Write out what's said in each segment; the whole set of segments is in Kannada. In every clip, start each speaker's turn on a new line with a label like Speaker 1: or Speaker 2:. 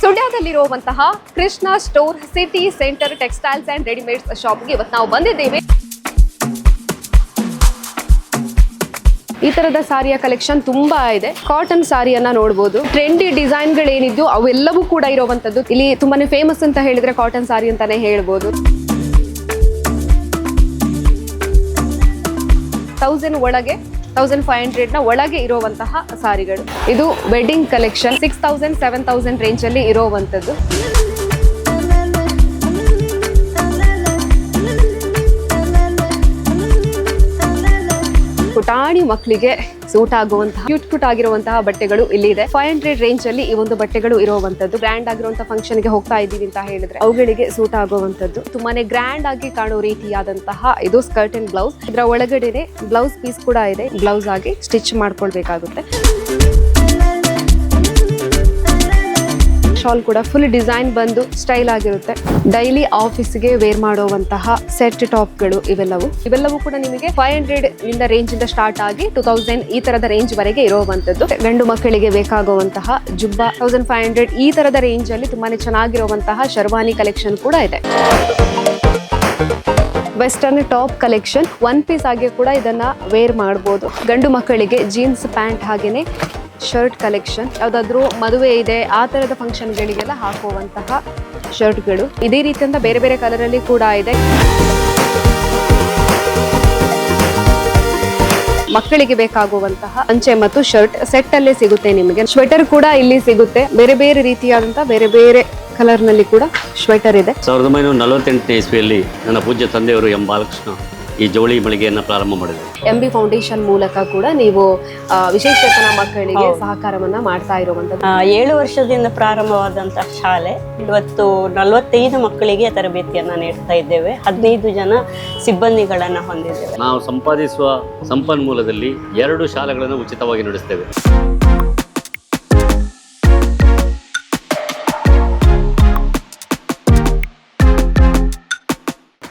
Speaker 1: ಸುಳ್ಯದಲ್ಲಿರುವಂತಹ Krishna store city centre textiles and readymades ಶಾಪ್ಗೆ ಇವತ್ತು ನಾವು ಬಂದಿದ್ದೇವೆ. ಈ ತರದ ಸಾರಿಯ ಕಲೆಕ್ಷನ್ ತುಂಬಾ ಇದೆ. ಕಾಟನ್ ಸಾರಿಯನ್ನ ನೋಡಬಹುದು ಟ್ರೆಂಡಿ ಡಿಸೈನ್ ಗಳೇನಿದ್ದು ಅವೆಲ್ಲವೂ ಕೂಡ ಇರುವಂತದ್ದು. ಇಲ್ಲಿ ತುಂಬಾನೇ ಫೇಮಸ್ ಅಂತ ಹೇಳಿದ್ರೆ ಕಾಟನ್ ಸಾರಿ ಅಂತಾನೆ ಹೇಳ್ಬೋದು. ತೌಸಂಡ್ ಒಳಗೆ ತೌಸಂಡ್ ಫೈವ್ ಹಂಡ್ರೆಡ್ನ ಒಳಗೆ ಇರುವಂತಹ ಸಾರಿಗಳು. ಇದು wedding collection six thousand seven thousand range ಅಲ್ಲಿ ಇರುವಂತದ್ದು ಪುಟಾಣಿ ಮಕ್ಕಳಿಗೆ ಸೂಟ್ ಆಗುವಂತಹ ಕ್ಯೂಟ್ ಕ್ಯೂಟ್ ಆಗಿರುವಂತಹ ಬಟ್ಟೆಗಳು ಇಲ್ಲಿ ಇದೆ. ಫೈವ್ ಹಂಡ್ರೆಡ್ ರೇಂಜ್ ಅಲ್ಲಿ ಈ ಒಂದು ಬಟ್ಟೆಗಳು ಇರುವಂತದ್ದು. ಗ್ರ್ಯಾಂಡ್ ಆಗಿರುವಂತಹ ಫಂಕ್ಷನ್ಗೆ ಹೋಗ್ತಾ ಇದ್ದೀವಿ ಅಂತ ಹೇಳಿದ್ರೆ ಅವುಗಳಿಗೆ ಸೂಟ್ ಆಗುವಂತದ್ದು. ತುಂಬಾನೇ ಗ್ರ್ಯಾಂಡ್ ಆಗಿ ಕಾಣೋ ರೀತಿಯಾದಂತಹ ಇದು ಸ್ಕರ್ಟ್ ಅಂಡ್ ಬ್ಲೌಸ್ ಇದರ ಒಳಗಡೆನೆ ಬ್ಲೌಸ್ ಪೀಸ್ ಕೂಡ ಇದೆ. ಬ್ಲೌಸ್ ಆಗಿ ಸ್ಟಿಚ್ ಮಾಡ್ಕೊಳ್ಬೇಕಾಗುತ್ತೆ. ಶಾಲ್ ಕೂಡ ಫುಲ್ ಡಿಸೈನ್ ಬಂದು ಸ್ಟೈಲ್ ಆಗಿರುತ್ತೆ. ಡೈಲಿ ಆಫೀಸ್ಗೆ ವೇರ್ ಮಾಡುವಂತಹ ಸೆಟ್ ಟಾಪ್ಗಳು ಇವೆಲ್ಲವು. ಇವೆಲ್ಲವೂ ಕೂಡ ನಿಮಗೆ ಫೈವ್ ಹಂಡ್ರೆಡ್ ಇಂದ ರೇಂಜ್ ಇಂದ ಸ್ಟಾರ್ಟ್ ಆಗಿ ಟೂ ತೌಸಂಡ್ ಈ ತರದ ರೇಂಜ್ ವರೆಗೆ ಇರುವಂತದ್ದು ಗಂಡು ಮಕ್ಕಳಿಗೆ ಬೇಕಾಗುವಂತಹ ಜುಬ್ಬಾ ತೌಸಂಡ್ ಫೈವ್ ಹಂಡ್ರೆಡ್ ಈ ತರದ ರೇಂಜ್ ಅಲ್ಲಿ ತುಂಬಾನೇ ಚೆನ್ನಾಗಿರುವಂತಹ ಶರ್ವಾನಿ ಕಲೆಕ್ಷನ್ ಕೂಡ ಇದೆ. Western top collection one piece ಆಗಿ ಕೂಡ ಇದನ್ನ ವೇರ್ ಮಾಡಬಹುದು ಗಂಡು ಮಕ್ಕಳಿಗೆ ಜೀನ್ಸ್ ಪ್ಯಾಂಟ್ ಹಾಗೇನೆ ಶರ್ಟ್ ಕಲೆಕ್ಷನ್. ಯಾವ್ದಾದ್ರು ಮದುವೆ ಇದೆ, ಆ ಥರದ ಫಂಕ್ಷನ್ಗಳಿಗೆಲ್ಲ ಹಾಕುವಂತಹ ಶರ್ಟ್ಗಳು. ಇದೇ ರೀತಿಯಿಂದ ಬೇರೆ ಬೇರೆ ಕಲರಲ್ಲಿ ಕೂಡ ಇದೆ. ಮಕ್ಕಳಿಗೆ ಬೇಕಾಗುವಂತಹ ಅಂಚೆ ಮತ್ತು ಶರ್ಟ್ ಸೆಟ್ ಅಲ್ಲೇ ಸಿಗುತ್ತೆ ನಿಮಗೆ. ಸ್ವೆಟರ್ ಕೂಡ ಇಲ್ಲಿ ಸಿಗುತ್ತೆ. ಬೇರೆ ಬೇರೆ ರೀತಿಯಾದಂತಹ ಬೇರೆ ಬೇರೆ ಕಲರ್ನಲ್ಲಿ ಕೂಡ ಸ್ವೆಟರ್ ಇದೆ.
Speaker 2: ಸಾವಿರದ ಒಂಬೈನೂರ ನಲವತ್ತೆಂಟನೇ ಇಸ್ವಿಯಲ್ಲಿ ನನ್ನ ಪೂಜ್ಯ ತಂದೆಯವರು ಎಂ ಬಾಲಕೃಷ್ಣ. ಈ ಜವಳಿ ಮಳಿಗೆಯನ್ನು ಪ್ರಾರಂಭ ಮಾಡಿದೆ
Speaker 1: ಎಂ ಬಿ ಫೌಂಡೇಶನ್ ಮೂಲಕ ಕೂಡ ನೀವು ವಿಶೇಷತನ ವಿಶೇಷಚೇತನ ಮಕ್ಕಳಿಗೆ ಸಹಕಾರವನ್ನ ಮಾಡ್ತಾ ಇರುವಂತದ್ದು
Speaker 3: ಆ, ಏಳು ವರ್ಷದಿಂದ ಪ್ರಾರಂಭವಾದಂತಹ ಶಾಲೆ ಇವತ್ತು ನಲವತ್ತೈದು ಮಕ್ಕಳಿಗೆ ತರಬೇತಿಯನ್ನು ನೀಡ್ತಾ ಇದ್ದೇವೆ. ಹದಿನೈದು ಜನ ಸಿಬ್ಬಂದಿಗಳನ್ನು ಹೊಂದಿದ್ದೇವೆ.
Speaker 2: ನಾವು ಸಂಪಾದಿಸುವ ಸಂಪನ್ಮೂಲದಲ್ಲಿ ಎರಡು ಶಾಲೆಗಳನ್ನು ಉಚಿತವಾಗಿ ನಡೆಸ್ತೇವೆ.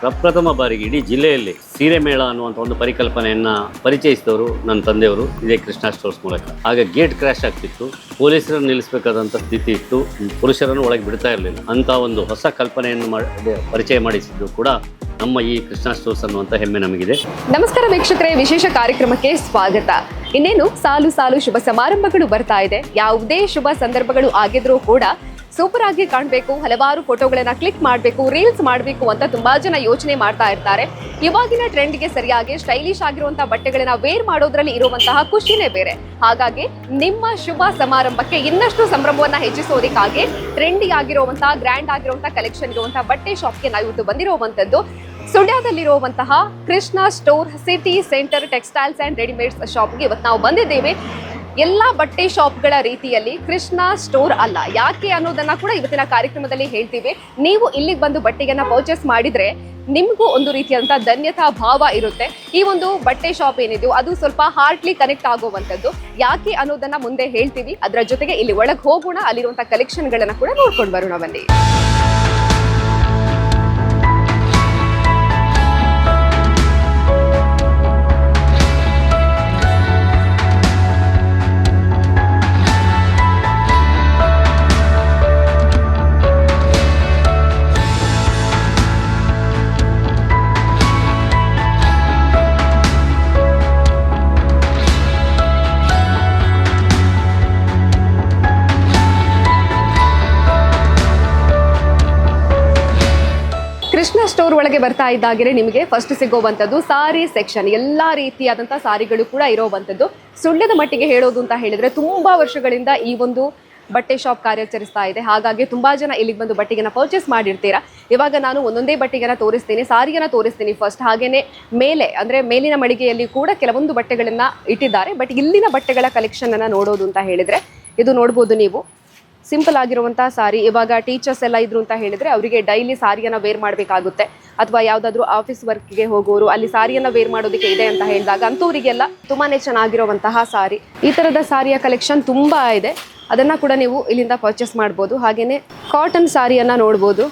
Speaker 2: ಪ್ರಪ್ರಥಮ ಬಾರಿಗೆ ಇಡೀ ಜಿಲ್ಲೆಯಲ್ಲಿ ಸೀರೆ ಮೇಳ ಅನ್ನುವಂಥ ಒಂದು ಪರಿಕಲ್ಪನೆಯನ್ನು ಪರಿಚಯಿಸಿದವರು ನನ್ನ ತಂದೆಯವರು, ಇದೇ ಕೃಷ್ಣ ಸ್ಟೋರ್ಸ್ ಮೂಲಕ. ಆಗ ಗೇಟ್ ಕ್ರ್ಯಾಶ್ ಆಗ್ತಿತ್ತು. ಪೊಲೀಸರನ್ನು ನಿಲ್ಲಿಸಬೇಕಾದಂಥ ಸ್ಥಿತಿ ಇತ್ತು. ಪುರುಷರನ್ನು ಒಳಗೆ ಬಿಡ್ತಾ ಇರಲಿಲ್ಲ. ಅಂತ ಒಂದು ಹೊಸ ಕಲ್ಪನೆಯನ್ನು ಪರಿಚಯ ಮಾಡಿಸಿದ್ದು ಕೂಡ ನಮ್ಮ ಈ ಕೃಷ್ಣ ಸ್ಟೋರ್ಸ್ ಅನ್ನುವಂಥ ಹೆಮ್ಮೆ ನಮಗಿದೆ.
Speaker 1: ನಮಸ್ಕಾರ ವೀಕ್ಷಕರೇ, ವಿಶೇಷ ಕಾರ್ಯಕ್ರಮಕ್ಕೆ ಸ್ವಾಗತ. ಇನ್ನೇನು ಸಾಲು ಸಾಲು ಶುಭ ಸಮಾರಂಭಗಳು ಬರ್ತಾ ಇದೆ. ಯಾವುದೇ ಶುಭ ಸಂದರ್ಭಗಳು ಆಗಿದ್ರೂ ಕೂಡ ಸೂಪರ್ ಆಗಿ ಕಾಣಬೇಕು, ಹಲವಾರು ಫೋಟೋಗಳನ್ನ ಕ್ಲಿಕ್ ಮಾಡಬೇಕು ರೀಲ್ಸ್ ಮಾಡಬೇಕು ಅಂತ ತುಂಬಾ ಜನ ಯೋಚನೆ ಮಾಡ್ತಾ ಇರ್ತಾರೆ. ಇವಾಗಿನ ಟ್ರೆಂಡ್ಗೆ ಸರಿಯಾಗಿ ಸ್ಟೈಲಿಶ್ ಆಗಿರುವಂತಹ ಬಟ್ಟೆಗಳನ್ನ ವೇರ್ ಮಾಡೋದ್ರಲ್ಲಿ ಇರುವಂತಹ ಖುಷಿನೇ ಬೇರೆ. ಹಾಗಾಗಿ ನಿಮ್ಮ ಶುಭ ಸಮಾರಂಭಕ್ಕೆ ಇನ್ನಷ್ಟು ಸಂಭ್ರಮವನ್ನ ಹೆಚ್ಚಿಸೋದಕ್ಕಾಗಿ ಟ್ರೆಂಡಿ ಆಗಿರುವಂತಹ ಗ್ರ್ಯಾಂಡ್ ಆಗಿರುವಂತಹ ಕಲೆಕ್ಷನ್ ಇರುವಂತಹ ಬಟ್ಟೆ ಶಾಪ್ಗೆ ನಾವು ಇವತ್ತು ಬಂದಿರುವಂತದ್ದು ಸುಳ್ಯದಲ್ಲಿರುವಂತಹ Krishna store city centre textiles and readymades ಶಾಪ್ಗೆ ಇವತ್ತು ನಾವು ಬಂದಿದ್ದೇವೆ. ಎಲ್ಲ ಬಟ್ಟೆ ಶಾಪ್ಗಳ ರೀತಿಯಲ್ಲಿ ಕೃಷ್ಣ ಸ್ಟೋರ್ ಅಲ್ಲ. ಯಾಕೆ ಅನ್ನೋದನ್ನ ಕೂಡ ಇವತ್ತಿನ ಕಾರ್ಯಕ್ರಮದಲ್ಲಿ ಹೇಳ್ತೀವಿ. ನೀವು ಇಲ್ಲಿಗೆ ಬಂದು ಬಟ್ಟೆಯನ್ನ ಪರ್ಚೇಸ್ ಮಾಡಿದ್ರೆ ನಿಮಗೂ ಒಂದು ರೀತಿಯಾದಂಥ ಧನ್ಯತಾ ಭಾವ ಇರುತ್ತೆ. ಈ ಒಂದು ಬಟ್ಟೆ ಶಾಪ್ ಏನಿದೆಯೋ ಅದು ಸ್ವಲ್ಪ ಹಾರ್ಟ್ಲಿ ಕನೆಕ್ಟ್ ಆಗುವಂಥದ್ದು. ಯಾಕೆ ಅನ್ನೋದನ್ನ ಮುಂದೆ ಹೇಳ್ತೀವಿ. ಅದರ ಜೊತೆಗೆ ಇಲ್ಲಿ ಒಳಗೆ ಹೋಗೋಣ. ಅಲ್ಲಿರುವಂಥ ಕಲೆಕ್ಷನ್ಗಳನ್ನು ಕೂಡ ನೋಡ್ಕೊಂಡು ಬರೋಣ ಬನ್ನಿ. ಕೃಷ್ಣ ಸ್ಟೋರ್ ಒಳಗೆ ಬರ್ತಾ ಇದ್ದಾಗೆ ನಿಮಗೆ ಫಸ್ಟ್ ಸಿಗೋವಂಥದ್ದು ಸಾರಿ ಸೆಕ್ಷನ್ ಎಲ್ಲ ರೀತಿಯಾದಂಥ ಸಾರಿಗಳು ಕೂಡ ಇರೋವಂಥದ್ದು. ಸುಳ್ಯದ ಮಟ್ಟಿಗೆ ಹೇಳೋದು ಅಂತ ಹೇಳಿದ್ರೆ ತುಂಬ ವರ್ಷಗಳಿಂದ ಈ ಒಂದು ಬಟ್ಟೆ ಶಾಪ್ ಕಾರ್ಯಾಚರಿಸ್ತಾ ಇದೆ. ಹಾಗಾಗಿ ತುಂಬಾ ಜನ ಇಲ್ಲಿಗೆ ಬಂದು ಬಟ್ಟೆಗೆನ ಪರ್ಚೇಸ್ ಮಾಡಿರ್ತೀರಾ? ಇವಾಗ ನಾನು ಒಂದೊಂದೇ ಬಟ್ಟೆಗೆನ ತೋರಿಸ್ತೀನಿ ಸಾರಿಯನ್ನ ತೋರಿಸ್ತೀನಿ ಫಸ್ಟ್ ಹಾಗೇನೆ ಮೇಲೆ, ಅಂದರೆ ಮೇಲಿನ ಮಳಿಗೆಯಲ್ಲಿ ಕೂಡ ಕೆಲವೊಂದು ಬಟ್ಟೆಗಳನ್ನು ಇಟ್ಟಿದ್ದಾರೆ. ಬಟ್ ಇಲ್ಲಿನ ಬಟ್ಟೆಗಳ ಕಲೆಕ್ಷನ್ ಅನ್ನ ನೋಡೋದು ಅಂತ ಹೇಳಿದರೆ ಇದು ನೋಡ್ಬೋದು ನೀವು. ಸಿಂಪಲ್ ಆಗಿರುವಂತಹ ಸಾರಿ. ಇವಾಗ ಟೀಚರ್ಸ್ ಎಲ್ಲ ಇದ್ರು ಅಂತ ಹೇಳಿದ್ರೆ ಅವರಿಗೆ ಡೈಲಿ ಸಾರಿಯನ್ನ ವೇರ್ ಮಾಡಬೇಕಾಗುತ್ತೆ. ಅಥವಾ ಯಾವ್ದಾದ್ರು ಆಫೀಸ್ ವರ್ಕ್ಗೆ ಹೋಗೋರು, ಅಲ್ಲಿ ಸಾರಿಯನ್ನ ವೇರ್ ಮಾಡೋದಕ್ಕೆ ಇದೆ ಅಂತ ಹೇಳಿದಾಗ ಅಂಥವರಿಗೆಲ್ಲ ತುಂಬಾನೇ ಚೆನ್ನಾಗಿರುವಂತಹ ಸಾರಿ. ಈ ತರದ ಸಾರಿಯ ಕಲೆಕ್ಷನ್ ತುಂಬಾ ಇದೆ. ಅದನ್ನ ಕೂಡ ನೀವು ಇಲ್ಲಿಂದ ಪರ್ಚೇಸ್ ಮಾಡ್ಬೋದು. ಹಾಗೇನೆ ಕಾಟನ್ ಸಾರಿಯನ್ನ ನೋಡ್ಬೋದು.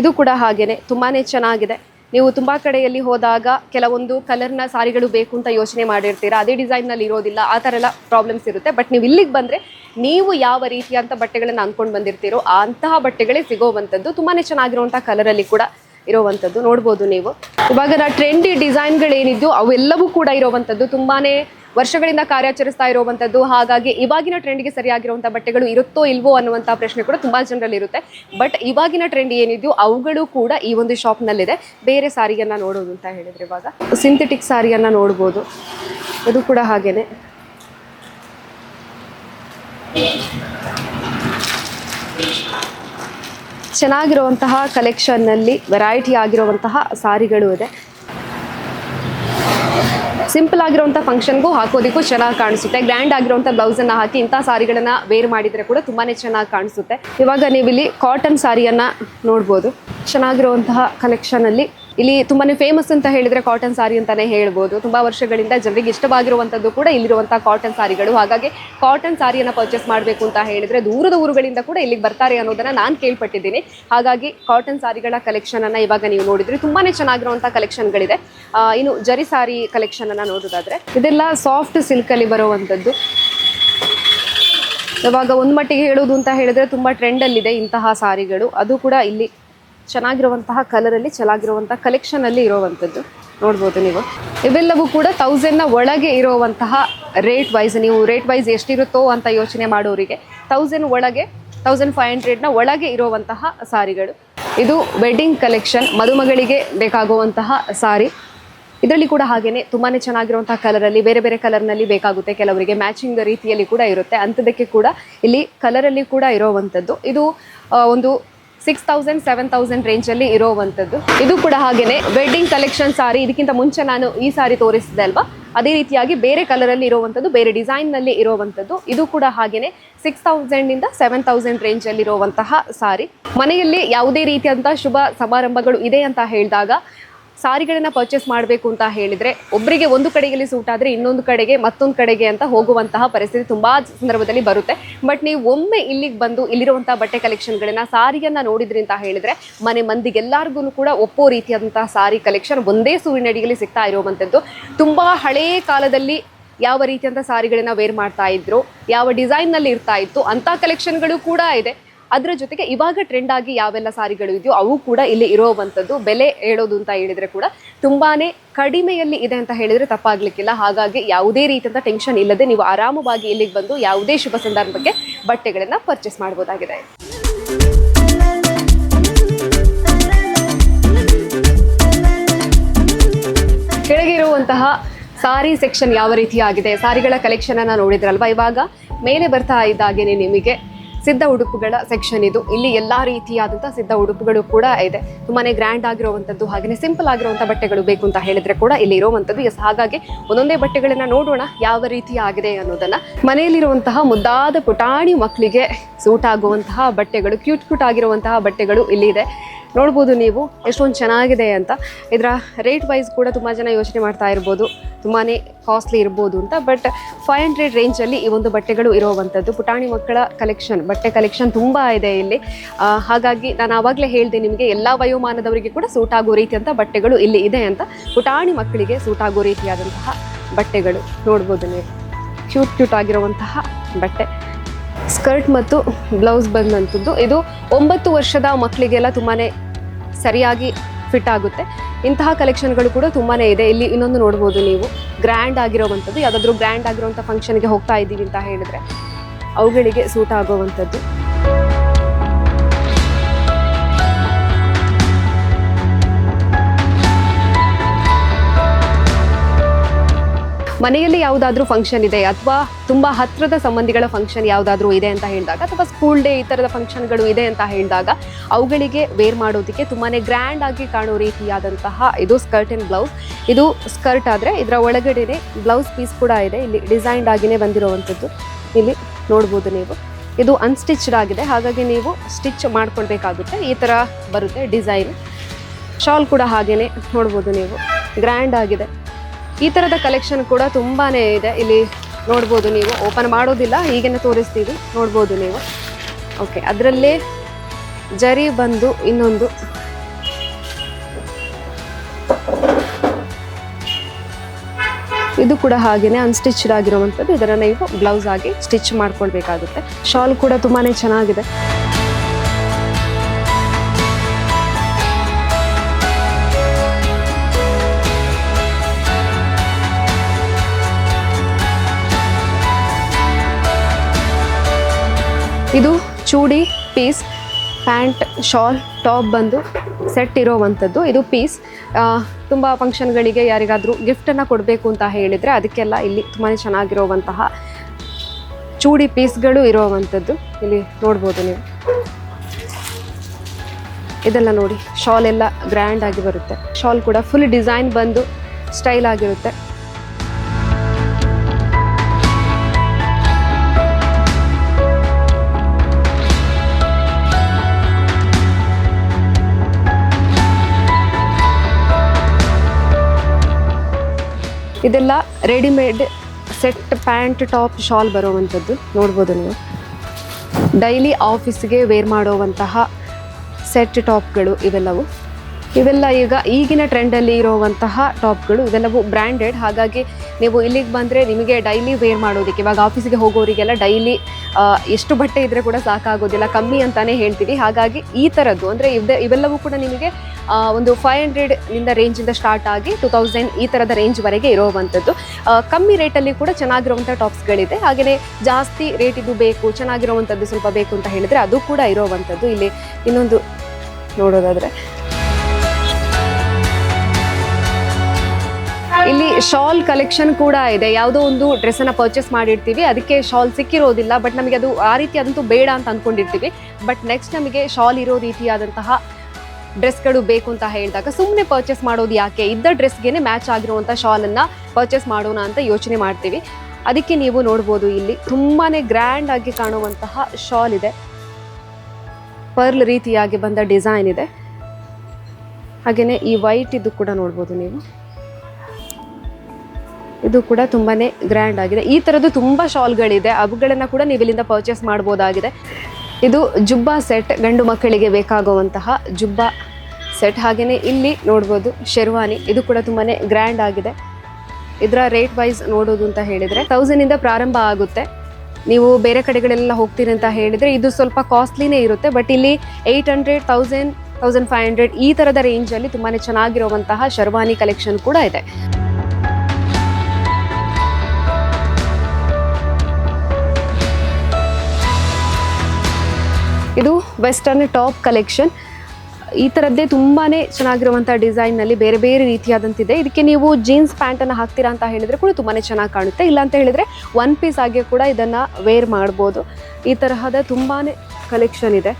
Speaker 1: ಇದು ಕೂಡ ಹಾಗೇನೆ ತುಂಬಾನೇ ಚೆನ್ನಾಗಿದೆ. ನೀವು ತುಂಬಾ ಕಡೆಯಲ್ಲಿ ಹೋದಾಗ ಕೆಲವೊಂದು ಕಲರ್ನ ಸಾರಿಗಳು ಬೇಕು ಅಂತ ಯೋಚನೆ ಮಾಡಿರ್ತೀರಾ. ಅದೇ ಡಿಸೈನ್ನಲ್ಲಿ ಇರೋದಿಲ್ಲ. ಆ ಥರ ಎಲ್ಲ ಪ್ರಾಬ್ಲಮ್ಸ್ ಇರುತ್ತೆ. ಬಟ್ ನೀವು ಇಲ್ಲಿಗೆ ಬಂದರೆ ನೀವು ಯಾವ ರೀತಿಯಂಥ ಬಟ್ಟೆಗಳನ್ನು ಅಂದ್ಕೊಂಡು ಬಂದಿರ್ತೀರೋ ಅಂತಹ ಬಟ್ಟೆಗಳೇ ಸಿಗೋವಂಥದ್ದು. ತುಂಬಾ ಚೆನ್ನಾಗಿರುವಂಥ ಕಲರಲ್ಲಿ ಕೂಡ ಇರೋವಂಥದ್ದು. ನೋಡ್ಬೋದು ನೀವು. ಇವಾಗ ನಾ ಟ್ರೆಂಡಿ ಡಿಸೈನ್ಗಳೇನಿದ್ದು ಅವೆಲ್ಲವೂ ಕೂಡ ಇರೋವಂಥದ್ದು. ತುಂಬಾನೇ ವರ್ಷಗಳಿಂದ ಕಾರ್ಯಾಚರಿಸ್ತಾ ಇರುವಂಥದ್ದು. ಹಾಗಾಗಿ ಇವಾಗಿನ ಟ್ರೆಂಡ್ಗೆ ಸರಿಯಾಗಿರುವಂಥ ಬಟ್ಟೆಗಳು ಇರುತ್ತೋ ಇಲ್ವೋ ಅನ್ನುವಂಥ ಪ್ರಶ್ನೆ ಕೂಡ ತುಂಬ ಜನರಲ್ಲಿ ಇರುತ್ತೆ. ಬಟ್ ಇವಾಗಿನ ಟ್ರೆಂಡ್ ಏನಿದೆಯೋ ಅವುಗಳು ಕೂಡ ಈ ಒಂದು ಶಾಪ್ನಲ್ಲಿದೆ ಬೇರೆ ಸಾರಿಯನ್ನು ನೋಡೋದು ಅಂತ ಹೇಳಿದ್ರೆ ಇವಾಗ. ಸಿಂಥೆಟಿಕ್ ಸಾರಿಯನ್ನು ನೋಡ್ಬೋದು. ಅದು ಕೂಡ ಹಾಗೇನೆ. ಚೆನ್ನಾಗಿರುವಂತಹ ಕಲೆಕ್ಷನ್ನಲ್ಲಿ ವೆರೈಟಿ ಆಗಿರುವಂತಹ ಸಾರಿಗಳು ಇದೆ. ಸಿಂಪಲ್ ಆಗಿರುವಂಥ ಫಂಕ್ಷನ್ಗೂ ಹಾಕೋದಕ್ಕೂ ಚೆನ್ನಾಗಿ ಕಾಣಿಸುತ್ತೆ. ಗ್ರ್ಯಾಂಡ್ ಆಗಿರುವಂಥ ಬ್ಲೌಸನ್ನು ಹಾಕಿ ಇಂಥ ಸಾರಿಗಳನ್ನ ವೇರ್ ಮಾಡಿದರೆ ಕೂಡ ತುಂಬಾ ಚೆನ್ನಾಗಿ ಕಾಣಿಸುತ್ತೆ. ಇವಾಗ ನೀವಿಲ್ಲಿ ಕಾಟನ್ ಸಾರಿಯನ್ನು ನೋಡ್ಬೋದು. ಚೆನ್ನಾಗಿರುವಂತಹ ಕಲೆಕ್ಷನಲ್ಲಿ ಇಲ್ಲಿ ತುಂಬಾ ಫೇಮಸ್ ಅಂತ ಹೇಳಿದ್ರೆ ಕಾಟನ್ ಸಾರಿ ಅಂತಾನೆ ಹೇಳ್ಬೋದು. ತುಂಬಾ ವರ್ಷಗಳಿಂದ ಜನರಿಗೆ ಇಷ್ಟವಾಗಿರುವಂತದ್ದು ಕೂಡ ಇಲ್ಲಿರುವಂತಹ ಕಾಟನ್ ಸಾರಿಗಳು ಹಾಗಾಗಿ ಕಾಟನ್ ಸಾರಿಯನ್ನು ಪರ್ಚೇಸ್ ಮಾಡಬೇಕು ಅಂತ ಹೇಳಿದ್ರೆ ದೂರದ ಊರುಗಳಿಂದ ಕೂಡ ಇಲ್ಲಿಗೆ ಬರ್ತಾರೆ ಅನ್ನೋದನ್ನ ನಾನು ಕೇಳ್ಪಟ್ಟಿದ್ದೀನಿ. ಹಾಗಾಗಿ ಕಾಟನ್ ಸಾರಿಗಳ ಕಲೆಕ್ಷನನ್ನು ಇವಾಗ ನೀವು ನೋಡಿದ್ರಿ ತುಂಬಾನೇ ಚೆನ್ನಾಗಿರುವಂತಹ ಕಲೆಕ್ಷನ್ಗಳಿದೆ ಗಳಿದೆ ಇನ್ನು ಜರಿ ಸಾರಿ ಕಲೆಕ್ಷನ್ ಅನ್ನ ನೋಡೋದಾದ್ರೆ ಇದೆಲ್ಲ ಸಾಫ್ಟ್ ಸಿಲ್ಕ್ ಅಲ್ಲಿ ಬರುವಂತದ್ದು. ಇವಾಗ ಒಂದು ಮಟ್ಟಿಗೆ ಹೇಳೋದು ಅಂತ ಹೇಳಿದ್ರೆ ತುಂಬಾ ಟ್ರೆಂಡ್ ಅಲ್ಲಿದೆ ಇಂತಹ ಸಾರಿಗಳು ಅದು ಕೂಡ ಇಲ್ಲಿ ಚೆನ್ನಾಗಿರುವಂತಹ ಕಲರಲ್ಲಿ, ಚೆನ್ನಾಗಿರುವಂತಹ ಕಲೆಕ್ಷನಲ್ಲಿ ಇರೋವಂಥದ್ದು. ನೋಡ್ಬೋದು ನೀವು. ಇವೆಲ್ಲವೂ ಕೂಡ ತೌಸಂಡ್ನ ಒಳಗೆ ಇರುವಂತಹ ರೇಟ್ ವೈಸ್ ನೀವು ರೇಟ್ ವೈಸ್ ಎಷ್ಟಿರುತ್ತೋ ಅಂತ ಯೋಚನೆ ಮಾಡೋರಿಗೆ ತೌಸಂಡ್ ಒಳಗೆ ತೌಸಂಡ್ ಫೈವ್ ಹಂಡ್ರೆಡ್ನ ಒಳಗೆ ಇರುವಂತಹ ಸಾರಿಗಳು. ಇದು ವೆಡ್ಡಿಂಗ್ ಕಲೆಕ್ಷನ್ ಮದುಮಗಳಿಗೆ ಬೇಕಾಗುವಂತಹ ಸಾರಿ. ಇದರಲ್ಲಿ ಕೂಡ ಹಾಗೆಯೇ ತುಂಬಾನೇ ಚೆನ್ನಾಗಿರುವಂತಹ ಕಲರಲ್ಲಿ, ಬೇರೆ ಬೇರೆ ಕಲರ್ನಲ್ಲಿ ಬೇಕಾಗುತ್ತೆ. ಕೆಲವರಿಗೆ ಮ್ಯಾಚಿಂಗ್ ರೀತಿಯಲ್ಲಿ ಕೂಡ ಇರುತ್ತೆ. ಅಂಥದಕ್ಕೆ ಕೂಡ ಇಲ್ಲಿ ಕಲರಲ್ಲಿ ಕೂಡ ಇರೋವಂಥದ್ದು. ಇದು ಒಂದು ಸಿಕ್ಸ್ ತೌಸಂಡ್, ಸೆವೆನ್ ತೌಸಂಡ್ ರೇಂಜಲ್ಲಿ ಇರೋವಂಥದ್ದು. ಇದು ಕೂಡ ಹಾಗೇನೆ ವೆಡ್ಡಿಂಗ್ ಕಲೆಕ್ಷನ್ ಸಾರಿ. ಇದಕ್ಕಿಂತ ಮುಂಚೆ ನಾನು ಈ ಸಾರಿ ತೋರಿಸಿದೆ ಅಲ್ವಾ? ಅದೇ ರೀತಿಯಾಗಿ ಬೇರೆ ಕಲರಲ್ಲಿ ಇರುವಂತದ್ದು ಬೇರೆ ಡಿಸೈನ್ನಲ್ಲಿ ಇರುವಂಥದ್ದು. ಇದು ಕೂಡ ಹಾಗೇನೆ ಸಿಕ್ಸ್ ಇಂದ ಸೆವೆನ್ ತೌಸಂಡ್ ರೇಂಜಲ್ಲಿ ಇರುವಂತಹ ಸಾರಿ. ಮನೆಯಲ್ಲಿ ಯಾವುದೇ ರೀತಿಯಾದಂಥ ಶುಭ ಸಮಾರಂಭಗಳು ಇದೆ ಅಂತ ಹೇಳಿದಾಗ ಸಾರಿಗಳನ್ನ ಪರ್ಚೇಸ್ ಮಾಡಬೇಕು ಅಂತ ಹೇಳಿದ್ರೆ ಒಬ್ಬರಿಗೆ ಒಂದು ಕಡೆಯಲ್ಲಿ ಸೂಟ್ ಆದರೆ ಇನ್ನೊಂದು ಕಡೆಗೆ ಮತ್ತೊಂದು ಕಡೆಗೆ ಅಂತ ಹೋಗುವಂತಹ ಪರಿಸ್ಥಿತಿ ತುಂಬಾ ಸಂದರ್ಭದಲ್ಲಿ ಬರುತ್ತೆ. ಬಟ್ ನೀವು ಒಮ್ಮೆ ಇಲ್ಲಿಗೆ ಬಂದು ಇಲ್ಲಿರುವಂಥ ಬಟ್ಟೆ ಕಲೆಕ್ಷನ್ಗಳನ್ನ ಸಾರಿಯನ್ನ ನೋಡಿದ್ರಿ ಅಂತ ಹೇಳಿದ್ರೆ ಮನೆ ಮಂದಿಗೆಲ್ಲರಿಗೂ ಕೂಡ ಒಪ್ಪೋ ರೀತಿಯಾದಂತಹ ಸಾರಿ ಕಲೆಕ್ಷನ್ ಒಂದೇ ಸೂರಿನಡಿಯಲ್ಲಿ ಸಿಗ್ತಾ ಇರುವಂಥದ್ದು. ತುಂಬಾ ಹಳೆಯ ಕಾಲದಲ್ಲಿ ಯಾವ ರೀತಿಯಂಥ ಸಾರಿಗಳನ್ನ ವೇರ್ ಮಾಡ್ತಾ ಇದ್ರು, ಯಾವ ಡಿಸೈನ್ನಲ್ಲಿ ಇರ್ತಾ ಇತ್ತು, ಅಂಥ ಕಲೆಕ್ಷನ್ಗಳು ಕೂಡ ಇದೆ. ಅದರ ಜೊತೆಗೆ ಇವಾಗ ಟ್ರೆಂಡ್ ಆಗಿ ಯಾವೆಲ್ಲ ಸಾರಿಗಳು ಇದೆಯೋ ಅವು ಕೂಡ ಇಲ್ಲಿ ಇರೋವಂಥದ್ದು. ಬೆಲೆ ಹೇಳೋದು ಅಂತ ಹೇಳಿದರೆ ಕೂಡ ತುಂಬಾನೇ ಕಡಿಮೆಯಲ್ಲಿ ಇದೆ ಅಂತ ಹೇಳಿದರೆ ತಪ್ಪಾಗಲಿಕ್ಕಿಲ್ಲ. ಹಾಗಾಗಿ ಯಾವುದೇ ರೀತಿಯಂಥ ಟೆನ್ಷನ್ ಇಲ್ಲದೆ ನೀವು ಆರಾಮವಾಗಿ ಇಲ್ಲಿಗೆ ಬಂದು ಯಾವುದೇ ಶುಭ ಸಂದರ್ಭಕ್ಕೆ ಬಟ್ಟೆಗಳನ್ನು ಪರ್ಚೇಸ್ ಮಾಡ್ಬೋದಾಗಿದೆ. ಕೆಳಗೆ ಇರುವಂತಹ ಸಾರಿ ಸೆಕ್ಷನ್ ಯಾವ ರೀತಿ ಆಗಿದೆ ಸಾರಿಗಳ ಕಲೆಕ್ಷನನ್ನು ನೋಡಿದ್ರಲ್ವಾ? ಇವಾಗ ಮೇಲೆ ಬರ್ತಾ ಇದ್ದಾಗೇನೆ ನಿಮಗೆ ಸಿದ್ಧ ಉಡುಪುಗಳ ಸೆಕ್ಷನ್ ಇದು. ಇಲ್ಲಿ ಎಲ್ಲಾ ರೀತಿಯಾದಂಥ ಸಿದ್ಧ ಉಡುಪುಗಳು ಕೂಡ ಇದೆ. ತುಂಬಾನೇ ಗ್ರ್ಯಾಂಡ್ ಆಗಿರುವಂತದ್ದು ಹಾಗೆಯೇ ಸಿಂಪಲ್ ಆಗಿರುವಂತ ಬಟ್ಟೆಗಳು ಬೇಕು ಅಂತ ಹೇಳಿದ್ರೆ ಕೂಡ ಇಲ್ಲಿ ಇರುವಂತದ್ದು. ಎಸ್, ಹಾಗಾಗಿ ಒಂದೊಂದೇ ಬಟ್ಟೆಗಳನ್ನ ನೋಡೋಣ ಯಾವ ರೀತಿ ಆಗಿದೆ ಅನ್ನೋದನ್ನ. ಮನೆಯಲ್ಲಿರುವಂತಹ ಮುದ್ದಾದ ಪುಟಾಣಿ ಮಕ್ಕಳಿಗೆ ಸೂಟ್ ಆಗುವಂತಹ ಬಟ್ಟೆಗಳು ಕ್ಯೂಟ್ ಕ್ಯೂಟ್ ಆಗಿರುವಂತಹ ಬಟ್ಟೆಗಳು ಇಲ್ಲಿ ಇದೆ. ನೋಡ್ಬೋದು ನೀವು ಎಷ್ಟೊಂದು ಚೆನ್ನಾಗಿದೆ ಅಂತ. ಇದರ ರೇಟ್ ವೈಸ್ ಕೂಡ ತುಂಬ ಜನ ಯೋಚನೆ ಮಾಡ್ತಾ ಇರ್ಬೋದು. ತುಂಬಾ ಕಾಸ್ಟ್ಲಿ ಇರ್ಬೋದು ಅಂತ. ಬಟ್ ಫೈವ್ ಹಂಡ್ರೆಡ್ ರೇಂಜಲ್ಲಿ ಈ ಒಂದು ಬಟ್ಟೆಗಳು ಇರುವಂಥದ್ದು. ಪುಟಾಣಿ ಮಕ್ಕಳ ಕಲೆಕ್ಷನ್ ಬಟ್ಟೆ ಕಲೆಕ್ಷನ್ ತುಂಬ ಇದೆ ಇಲ್ಲಿ. ಹಾಗಾಗಿ ನಾನು ಆವಾಗಲೇ ಹೇಳಿದೆ ನಿಮಗೆ ಎಲ್ಲ ವಯೋಮಾನದವರಿಗೆ ಕೂಡ ಸೂಟ್ ಆಗೋ ರೀತಿಯಂಥ ಬಟ್ಟೆಗಳು ಇಲ್ಲಿ ಇದೆ ಅಂತ. ಪುಟಾಣಿ ಮಕ್ಕಳಿಗೆ ಸೂಟ್ ಆಗೋ ರೀತಿಯಾದಂತಹ ಬಟ್ಟೆಗಳು ನೋಡ್ಬೋದು ನೀವು. ಕ್ಯೂಟ್ ಕ್ಯೂಟ್ ಆಗಿರುವಂತಹ ಬಟ್ಟೆ. ಸ್ಕರ್ಟ್ ಮತ್ತು ಬ್ಲೌಸ್ ಬಂದಂಥದ್ದು ಇದು ಒಂಬತ್ತು ವರ್ಷದ ಮಕ್ಕಳಿಗೆಲ್ಲ ತುಂಬಾ ಸರಿಯಾಗಿ ಫಿಟ್ ಆಗುತ್ತೆ. ಇಂತಹ ಕಲೆಕ್ಷನ್ಗಳು ಕೂಡ ತುಂಬಾ ಇದೆ. ಇಲ್ಲಿ ಇನ್ನೊಂದು ನೋಡ್ಬೋದು ನೀವು. ಗ್ರ್ಯಾಂಡ್ ಆಗಿರೋವಂಥದ್ದು. ಯಾವುದಾದ್ರೂ ಗ್ರ್ಯಾಂಡ್ ಆಗಿರೋವಂಥ ಫಂಕ್ಷನ್ಗೆ ಹೋಗ್ತಾ ಇದ್ದೀವಿ ಅಂತ ಹೇಳಿದ್ರೆ, ಅವುಗಳಿಗೆ ಸೂಟ್ ಆಗೋವಂಥದ್ದು. ಮನೆಯಲ್ಲಿ ಯಾವುದಾದ್ರೂ ಫಂಕ್ಷನ್ ಇದೆ ಅಥವಾ ತುಂಬ ಹತ್ತಿರದ ಸಂಬಂಧಿಗಳ ಫಂಕ್ಷನ್ ಯಾವುದಾದ್ರೂ ಇದೆ ಅಂತ ಹೇಳಿದಾಗ ಅಥವಾ ಸ್ಕೂಲ್ ಡೇ ಈ ಥರದ ಫಂಕ್ಷನ್ಗಳು ಇದೆ ಅಂತ ಹೇಳಿದಾಗ ಅವುಗಳಿಗೆ ವೇರ್ ಮಾಡೋದಕ್ಕೆ ತುಂಬಾ ಗ್ರ್ಯಾಂಡ್ ಆಗಿ ಕಾಣೋ ರೀತಿಯಾದಂತಹ ಇದು ಸ್ಕರ್ಟ್ ಆ್ಯಂಡ್ ಬ್ಲೌಸ್ ಇದು ಸ್ಕರ್ಟ್ ಆದರೆ ಇದರ ಒಳಗಡೆನೆ ಬ್ಲೌಸ್ ಪೀಸ್ ಕೂಡ ಇದೆ. ಇಲ್ಲಿ ಡಿಸೈನ್ಡ್ ಆಗಿನೇ ಬಂದಿರುವಂಥದ್ದು. ಇಲ್ಲಿ ನೋಡ್ಬೋದು ನೀವು. ಇದು ಅನ್ಸ್ಟಿಚ್ಡ್ ಆಗಿದೆ. ಹಾಗಾಗಿ ನೀವು ಸ್ಟಿಚ್ ಮಾಡ್ಕೊಳ್ಬೇಕಾಗುತ್ತೆ. ಈ ಥರ ಬರುತ್ತೆ ಡಿಸೈನ್. ಶಾಲ್ ಕೂಡ ಹಾಗೆಯೇ ನೋಡ್ಬೋದು ನೀವು. ಗ್ರ್ಯಾಂಡ್ ಆಗಿದೆ. ಈ ತರದ ಕಲೆಕ್ಷನ್ ಕೂಡ ತುಂಬಾನೇ ಇದೆ. ಇಲ್ಲಿ ನೋಡ್ಬೋದು ನೀವು. ಓಪನ್ ಮಾಡೋದಿಲ್ಲ ಈಗೇನೆ ತೋರಿಸ್ತೀವಿ. ನೋಡ್ಬೋದು ನೀವು. ಓಕೆ ಅದರಲ್ಲಿ ಜರಿ ಬಂದು ಇನ್ನೊಂದು. ಇದು ಕೂಡ ಹಾಗೆಯೇ ಅನ್ಸ್ಟಿಚ್ಡ್ ಆಗಿರುವಂಥದ್ದು. ಇದನ್ನು ನೀವು ಬ್ಲೌಸ್ ಆಗಿ ಸ್ಟಿಚ್ ಮಾಡ್ಕೊಳ್ಬೇಕಾಗುತ್ತೆ. ಶಾಲ್ ಕೂಡ ತುಂಬಾ ಚೆನ್ನಾಗಿದೆ. ಇದು chudi piece, pant, shawl, top ಬಂದು ಸೆಟ್ ಇರೋವಂಥದ್ದು. ಇದು ಪೀಸ್. ತುಂಬ ಫಂಕ್ಷನ್ಗಳಿಗೆ ಯಾರಿಗಾದರೂ ಗಿಫ್ಟನ್ನು ಕೊಡಬೇಕು ಅಂತ ಹೇಳಿದರೆ ಅದಕ್ಕೆಲ್ಲ ಇಲ್ಲಿ ತುಂಬಾ ಚೆನ್ನಾಗಿರುವಂತಹ ಚೂಡಿ ಪೀಸ್ಗಳು ಇರೋವಂಥದ್ದು. ಇಲ್ಲಿ ನೋಡ್ಬೋದು ನೀವು. ಇದೆಲ್ಲ ನೋಡಿ ಶಾಲ್ ಎಲ್ಲ ಗ್ರ್ಯಾಂಡ್ ಆಗಿ ಬರುತ್ತೆ. ಶಾಲ್ ಕೂಡ ಫುಲ್ ಡಿಸೈನ್ ಬಂದು ಸ್ಟೈಲ್ ಆಗಿರುತ್ತೆ. ಇದೆಲ್ಲ readymade set pant, top, shawl ಬರುವಂಥದ್ದು. ನೋಡ್ಬೋದು ನೀವು. ಡೈಲಿ ಆಫೀಸ್ಗೆ ವೇರ್ ಮಾಡುವಂತಹ ಸೆಟ್ ಟಾಪ್ಗಳು ಇವೆಲ್ಲವು. ಇವೆಲ್ಲ ಈಗ ಈಗಿನ ಟ್ರೆಂಡಲ್ಲಿ ಇರುವಂತಹ ಟಾಪ್ಗಳು ಇವೆಲ್ಲವೂ ಬ್ರ್ಯಾಂಡೆಡ್ ಹಾಗಾಗಿ ನೀವು ಇಲ್ಲಿಗೆ ಬಂದರೆ ನಿಮಗೆ ಡೈಲಿ ವೇರ್ ಮಾಡೋದಕ್ಕೆ, ಇವಾಗ ಆಫೀಸಿಗೆ ಹೋಗೋರಿಗೆಲ್ಲ ಡೈಲಿ ಎಷ್ಟು ಬಟ್ಟೆ ಇದ್ದರೆ ಕೂಡ ಸಾಕಾಗೋದಿಲ್ಲ. ಕಮ್ಮಿ ಅಂತಾನೆ ಹೇಳ್ತೀವಿ. ಹಾಗಾಗಿ ಈ ಥರದ್ದು ಅಂದರೆ ಇವೆ ಇವೆಲ್ಲವೂ ಕೂಡ ನಿಮಗೆ ಒಂದು ಫೈವ್ ಹಂಡ್ರೆಡ್ನಿಂದ ರೇಂಜಿಂದ ಸ್ಟಾರ್ಟ್ ಆಗಿ ಟು ತೌಸಂಡ್ ಈ ಥರದ ರೇಂಜ್ವರೆಗೆ ಇರುವಂಥದ್ದು. ಕಮ್ಮಿ ರೇಟಲ್ಲಿ ಕೂಡ ಚೆನ್ನಾಗಿರುವಂಥ ಟಾಪ್ಸ್ಗಳಿದೆ ಹಾಗೆಯೇ ಜಾಸ್ತಿ ರೇಟಿದು ಬೇಕು, ಚೆನ್ನಾಗಿರುವಂಥದ್ದು ಸ್ವಲ್ಪ ಬೇಕು ಅಂತ ಹೇಳಿದರೆ ಅದು ಕೂಡ ಇರೋವಂಥದ್ದು. ಇಲ್ಲಿ ಇನ್ನೊಂದು ನೋಡೋದಾದರೆ ಇಲ್ಲಿ ಶಾಲ್ ಕಲೆಕ್ಷನ್ ಕೂಡ ಇದೆ. ಯಾವುದೋ ಒಂದು ಡ್ರೆಸ್ಸನ್ನು ಪರ್ಚೇಸ್ ಮಾಡಿರ್ತೀವಿ. ಅದಕ್ಕೆ ಶಾಲ್ ಸಿಕ್ಕಿರೋದಿಲ್ಲ. ಬಟ್ ನಮಗೆ ಅದು ಆ ರೀತಿ ಅದಂತೂ ಬೇಡ ಅಂತ ಅಂದ್ಕೊಂಡಿರ್ತೀವಿ ಬಟ್ ನೆಕ್ಸ್ಟ್ ನಮಗೆ ಶಾಲ್ ಇರೋ ರೀತಿಯಾದಂತಹ ಡ್ರೆಸ್ಗಳು ಬೇಕು ಅಂತ ಹೇಳಿದಾಗ ಸುಮ್ಮನೆ ಪರ್ಚೇಸ್ ಮಾಡೋದು ಯಾಕೆ? ಇದ್ದ ಡ್ರೆಸ್ಗೆ ಮ್ಯಾಚ್ ಆಗಿರುವಂಥ ಶಾಲನ್ನು ಪರ್ಚೇಸ್ ಮಾಡೋಣ ಅಂತ ಯೋಚನೆ ಮಾಡ್ತೀವಿ. ಅದಕ್ಕೆ ನೀವು ನೋಡ್ಬೋದು ಇಲ್ಲಿ ತುಂಬಾ ಗ್ರ್ಯಾಂಡ್ ಆಗಿ ಕಾಣುವಂತಹ ಶಾಲ್ ಇದೆ. ಪರ್ಲ್ ರೀತಿಯಾಗಿ ಬಂದ ಡಿಸೈನ್ ಇದೆ. ಹಾಗೆಯೇ ಈ ವೈಟ್ ಇದು ಕೂಡ ನೋಡ್ಬೋದು ನೀವು. ಇದು ಕೂಡ ತುಂಬಾನೇ ಗ್ರ್ಯಾಂಡ್ ಆಗಿದೆ. ಈ ಥರದ್ದು ತುಂಬ ಶಾಲ್ಗಳಿದೆ. ಅವುಗಳನ್ನು ಕೂಡ ನೀವು ಇಲ್ಲಿಂದ ಪರ್ಚೇಸ್ ಮಾಡ್ಬೋದಾಗಿದೆ. ಇದು ಜುಬ್ಬಾ ಸೆಟ್ ಗಂಡು ಮಕ್ಕಳಿಗೆ ಬೇಕಾಗುವಂತಹ ಜುಬ್ಬಾ ಸೆಟ್ ಹಾಗೆಯೇ ಇಲ್ಲಿ ನೋಡ್ಬೋದು ಶೆರ್ವಾನಿ. ಇದು ಕೂಡ ತುಂಬಾ ಗ್ರ್ಯಾಂಡ್ ಆಗಿದೆ. ಇದರ ರೇಟ್ ವೈಸ್ ನೋಡೋದು ಅಂತ ಹೇಳಿದರೆ ತೌಸಂಡಿಂದ ಪ್ರಾರಂಭ ಆಗುತ್ತೆ. ನೀವು ಬೇರೆ ಕಡೆಗಳೆಲ್ಲ ಹೋಗ್ತೀರಿ ಅಂತ ಹೇಳಿದರೆ ಇದು ಸ್ವಲ್ಪ ಕಾಸ್ಟ್ಲಿನೇ ಇರುತ್ತೆ. ಬಟ್ ಇಲ್ಲಿ eight hundred thousand thousand five hundred ಈ ಥರದ ರೇಂಜಲ್ಲಿ ತುಂಬಾ ಚೆನ್ನಾಗಿರುವಂತಹ ಶರ್ವಾನಿ ಕಲೆಕ್ಷನ್ ಕೂಡ ಇದೆ. ಇದು ವೆಸ್ಟರ್ನ್ ಟಾಪ್ ಕಲೆಕ್ಷನ್ ಈ ಥರದ್ದೇ ತುಂಬಾ ಚೆನ್ನಾಗಿರುವಂಥ ಡಿಸೈನ್ನಲ್ಲಿ ಬೇರೆ ಬೇರೆ ರೀತಿಯಾದಂತಿದೆ. ಇದಕ್ಕೆ ನೀವು ಜೀನ್ಸ್ ಪ್ಯಾಂಟನ್ನು ಹಾಕ್ತೀರಾ ಅಂತ ಹೇಳಿದರೆ ಕೂಡ ತುಂಬಾ ಚೆನ್ನಾಗಿ ಕಾಣುತ್ತೆ. ಇಲ್ಲ ಅಂತ ಹೇಳಿದರೆ ಒನ್ ಪೀಸ್ ಆಗಿ ಕೂಡ ಇದನ್ನು ವೇರ್ ಮಾಡ್ಬೋದು. ಈ ತರಹದ ತುಂಬಾ ಕಲೆಕ್ಷನ್ ಇದೆ.